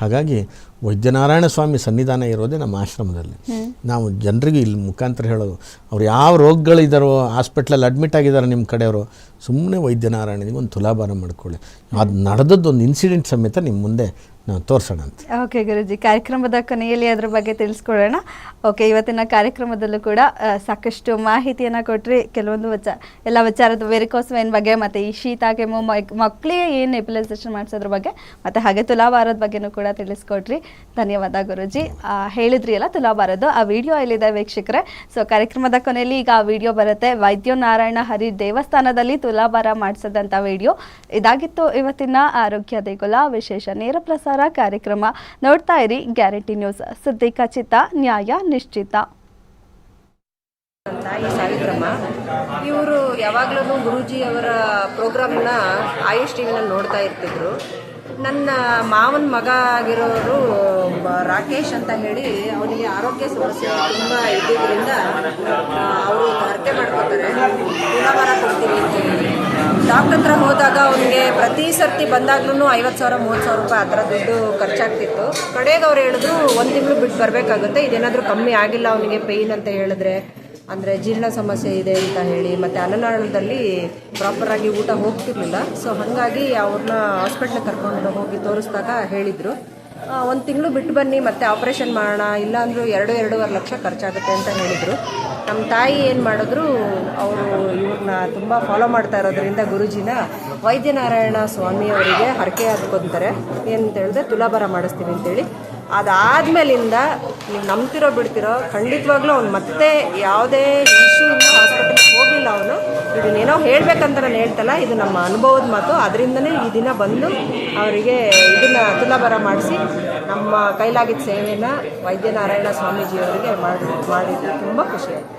ಹಾಗಾಗಿ ವೈದ್ಯನಾರಾಯಣ ಸ್ವಾಮಿ ಸನ್ನಿಧಾನ ಇರೋದೇ ನಮ್ಮ ಆಶ್ರಮದಲ್ಲಿ. ನಾವು ಜನರಿಗೆ ಇಲ್ಲಿ ಮುಖಾಂತರ ಹೇಳೋದು ಅವ್ರು ಯಾವ ರೋಗಗಳಿದ್ದಾರೋ ಹಾಸ್ಪಿಟ್ಲಲ್ಲಿ ಅಡ್ಮಿಟ್ ಆಗಿದ್ದಾರೆ ನಿಮ್ಮ ಕಡೆಯವರು ಸುಮ್ಮನೆ ವೈದ್ಯನಾರಾಯಣನಿಗೆ ಒಂದು ತುಲಾಭಾರ ಮಾಡ್ಕೊಳ್ಳಿ. ಅದು ನಡೆದದ್ದು ಒಂದು ಇನ್ಸಿಡೆಂಟ್ ಸಮೇತ ನಿಮ್ಮ ಮುಂದೆ ನಾವು ತೋರಿಸೋಣ ಅಂತ. ಓಕೆ ಗುರುಜಿ. ಕಾರ್ಯಕ್ರಮದ ಕೊನೆಯಲ್ಲಿ ಅದ್ರ ಬಗ್ಗೆ ತಿಳಿಸ್ಕೊಡೋಣ ಓಕೆ ಇವತ್ತಿನ ಕಾರ್ಯಕ್ರಮದಲ್ಲೂ ಕೂಡ ಸಾಕಷ್ಟು ಮಾಹಿತಿಯನ್ನು ಕೊಟ್ರಿ. ಕೆಲವೊಂದು ವಿಚಾರ ಎಲ್ಲ ವಿಚಾರದ ವೆರಿಕೋಸ್ ವೈನ್ ಬಗ್ಗೆ, ಮತ್ತು ಈ ಶೀತ, ಕೆಮ್ಮು ಮಕ್- ಮಕ್ಕಳಿಗೆ ಏನು ಎಪಿಲೈಸೇಷನ್ ಮಾಡಿಸೋದ್ರ ಬಗ್ಗೆ, ಮತ್ತು ಹಾಗೆ ತುಲಾಭಾರದ ಬಗ್ಗೆನೂ ಕೂಡ ತಿಳಿಸ್ಕೊಟ್ರಿ. ಧನ್ಯವಾದ ಗುರುಜಿ. ಹೇಳಿದ್ರಿ ಅಲ್ಲ ತುಲಾಭಾರದ್ದು ಆ ವಿಡಿಯೋ ಎಲ್ಲಿದೆ ವೀಕ್ಷಕರೇ. ಸೊ ಕಾರ್ಯಕ್ರಮದ ಕೊನೆಯಲ್ಲಿ ಈಗ ಆ ವಿಡಿಯೋ ಬರುತ್ತೆ. ವೈದ್ಯನಾರಾಯಣ ಹರಿ ದೇವಸ್ಥಾನದಲ್ಲಿ ತುಲಾಭಾರ ಮಾಡ್ಸದಂತ ವಿಡಿಯೋ. ಇದಾಗಿತ್ತು ಇವತ್ತಿನ ಆರೋಗ್ಯ ದೇಗುಲ, ವಿಶೇಷ ನೇರ ಪ್ರಸಾರ ಕಾರ್ಯಕ್ರಮ ನೋಡ್ತಾ ಇರಿ ಗ್ಯಾರಂಟಿ ನ್ಯೂಸ್. ಸುದ್ದಿ ಖಚಿತ, ನ್ಯಾಯ ನಿಶ್ಚಿತ. ತಾಯಿ ಸಾವಿತ್ರಮ್ಮ, ಇವರು ಯಾವಾಗಲೂ ಗುರುಜಿ ಅವರ ಪ್ರೋಗ್ರಾಮ್ನ ಆಯುಷ್ ಟಿವಿನಲ್ಲಿ ನೋಡ್ತಾ ಇರ್ತಿದ್ರು. ನನ್ನ ಮಾವನ ಮಗ ಆಗಿರೋರು ರಾಕೇಶ್ ಅಂತ ಹೇಳಿ ಅವನಿಗೆ ಆರೋಗ್ಯ ಸಮಸ್ಯೆ ತುಂಬ ಇದ್ದಿದ್ದರಿಂದ ಅವರು ಹರಕೆ ಮಾಡ್ಕೋತಾರೆ. ಗುಣವಾರ ಕೊಡ್ತೀವಿ ಅಂತ ಹೇಳಿ. ಡಾಕ್ಟರ್ ಹತ್ರ ಹೋದಾಗ ಅವ್ರಿಗೆ ಪ್ರತಿ ಸರ್ತಿ ಬಂದಾಗ್ಲೂ ಐವತ್ತು ಸಾವಿರ, ಮೂವತ್ತು ಸಾವಿರ ರೂಪಾಯಿ ಆ ಥರ ದುಡ್ಡು ಖರ್ಚಾಗ್ತಿತ್ತು. ಕಡೆಗೆ ಅವ್ರು ಹೇಳಿದ್ರು, ಒಂದು ತಿಂಗಳು ಬಿಟ್ಟು ಬರಬೇಕಾಗುತ್ತೆ, ಇದೇನಾದರೂ ಕಮ್ಮಿ ಆಗಿಲ್ಲ ಅವನಿಗೆ ಪೇಯ್ನ್ ಅಂತ ಹೇಳಿದ್ರೆ. ಅಂದರೆ ಜೀರ್ಣ ಸಮಸ್ಯೆ ಇದೆ ಅಂತ ಹೇಳಿ, ಮತ್ತು ಅನ್ನನಾಳದಲ್ಲಿ ಪ್ರಾಪರಾಗಿ ಊಟ ಹೋಗ್ತಿರ್ಲಿಲ್ಲ. ಸೊ ಹಾಗಾಗಿ ಅವ್ರನ್ನ ಹಾಸ್ಪಿಟ್ಲಿಗೆ ಕರ್ಕೊಂಡು ಹೋಗಿ ತೋರಿಸಿದಾಗ ಹೇಳಿದರು. ಒಂದು ತಿಂಗಳು ಬಿಟ್ಟು ಬನ್ನಿ, ಮತ್ತೆ ಆಪ್ರೇಷನ್ ಮಾಡೋಣ. ಇಲ್ಲಾಂದ್ರೂ ಎರಡು, ಎರಡೂವರೆ ಲಕ್ಷ ಖರ್ಚಾಗುತ್ತೆ ಅಂತ ಹೇಳಿದರು. ನಮ್ಮ ತಾಯಿ ಏನು ಮಾಡಿದ್ರು, ಅವರು ಇವ್ರನ್ನ ತುಂಬ ಫಾಲೋ ಮಾಡ್ತಾ ಇರೋದ್ರಿಂದ ಗುರುಜಿನ ವೈದ್ಯನಾರಾಯಣ ಸ್ವಾಮಿ ಅವರಿಗೆ ಹರಕೆ ಹಾಕ್ಕೊತಾರೆ. ಏನಂತ ಹೇಳಿದ್ರೆ ತುಲಾಭಾರ ಮಾಡಿಸ್ತೀವಿ ಅಂತೇಳಿ ಅದಾದ್ಮೇಲಿಂದ ನೀವು ನಂಬ್ತಿರೋ ಬಿಡ್ತಿರೋ, ಖಂಡಿತವಾಗ್ಲೂ ಅವ್ನು ಮತ್ತೆ ಯಾವುದೇ ಇಶ್ಯೂ ಇಂದ ಹಾಸ್ಪಿಟಲ್ಗೆ ಹೋಗಿಲ್ಲ ಅವನು. ಇದನ್ನೇನೋ ಹೇಳ್ಬೇಕಂತ ನಾನು ಹೇಳ್ತಲ್ಲ, ಇದು ನಮ್ಮ ಅನುಭವದ ಮಾತು. ಅದರಿಂದನೇ ಈ ದಿನ ಬಂದು ಅವರಿಗೆ ಇದನ್ನ ತುಲಾಭಾರ ಮಾಡಿಸಿ ನಮ್ಮ ಕೈಲಾಗಿದ್ದ ಸೇವೆನ ವೈದ್ಯನಾರಾಯಣ ಸ್ವಾಮೀಜಿಯವರಿಗೆ ಮಾಡಿ ಮಾಡಿದ್ದು. ತುಂಬ ಖುಷಿಯಾಯಿತು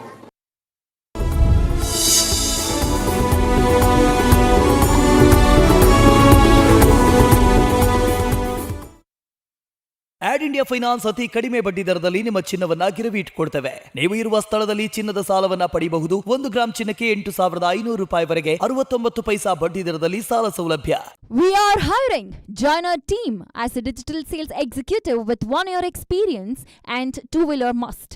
ಇಂಡಿಯಾ ಫೈನಾನ್ಸ್ ಅತಿ ಕಡಿಮೆ ಬಡ್ಡಿ ದರದಲ್ಲಿ ನಿಮ್ಮ ಚಿನ್ನವನ್ನ ಗಿರವಿ ಇಟ್ಕೊಳ್ತೇವೆ ನೀವು ಇರುವ ಸ್ಥಳದಲ್ಲಿ ಚಿನ್ನದ ಸಾಲವನ್ನ ಪಡೆಯಬಹುದು ಒಂದು ಗ್ರಾಮ್ ಚಿನ್ನಕ್ಕೆ ಎಂಟು ಸಾವಿರದ ಐನೂರು ರೂಪಾಯಿವರೆಗೆ ಅರವತ್ತೊಂಬತ್ತು ಪೈಸಾ ಬಡ್ಡಿ ದರದಲ್ಲಿ ಸಾಲ ಸೌಲಭ್ಯ We are hiring. Join team team as a digital sales executive with one year experience and two wheeler must.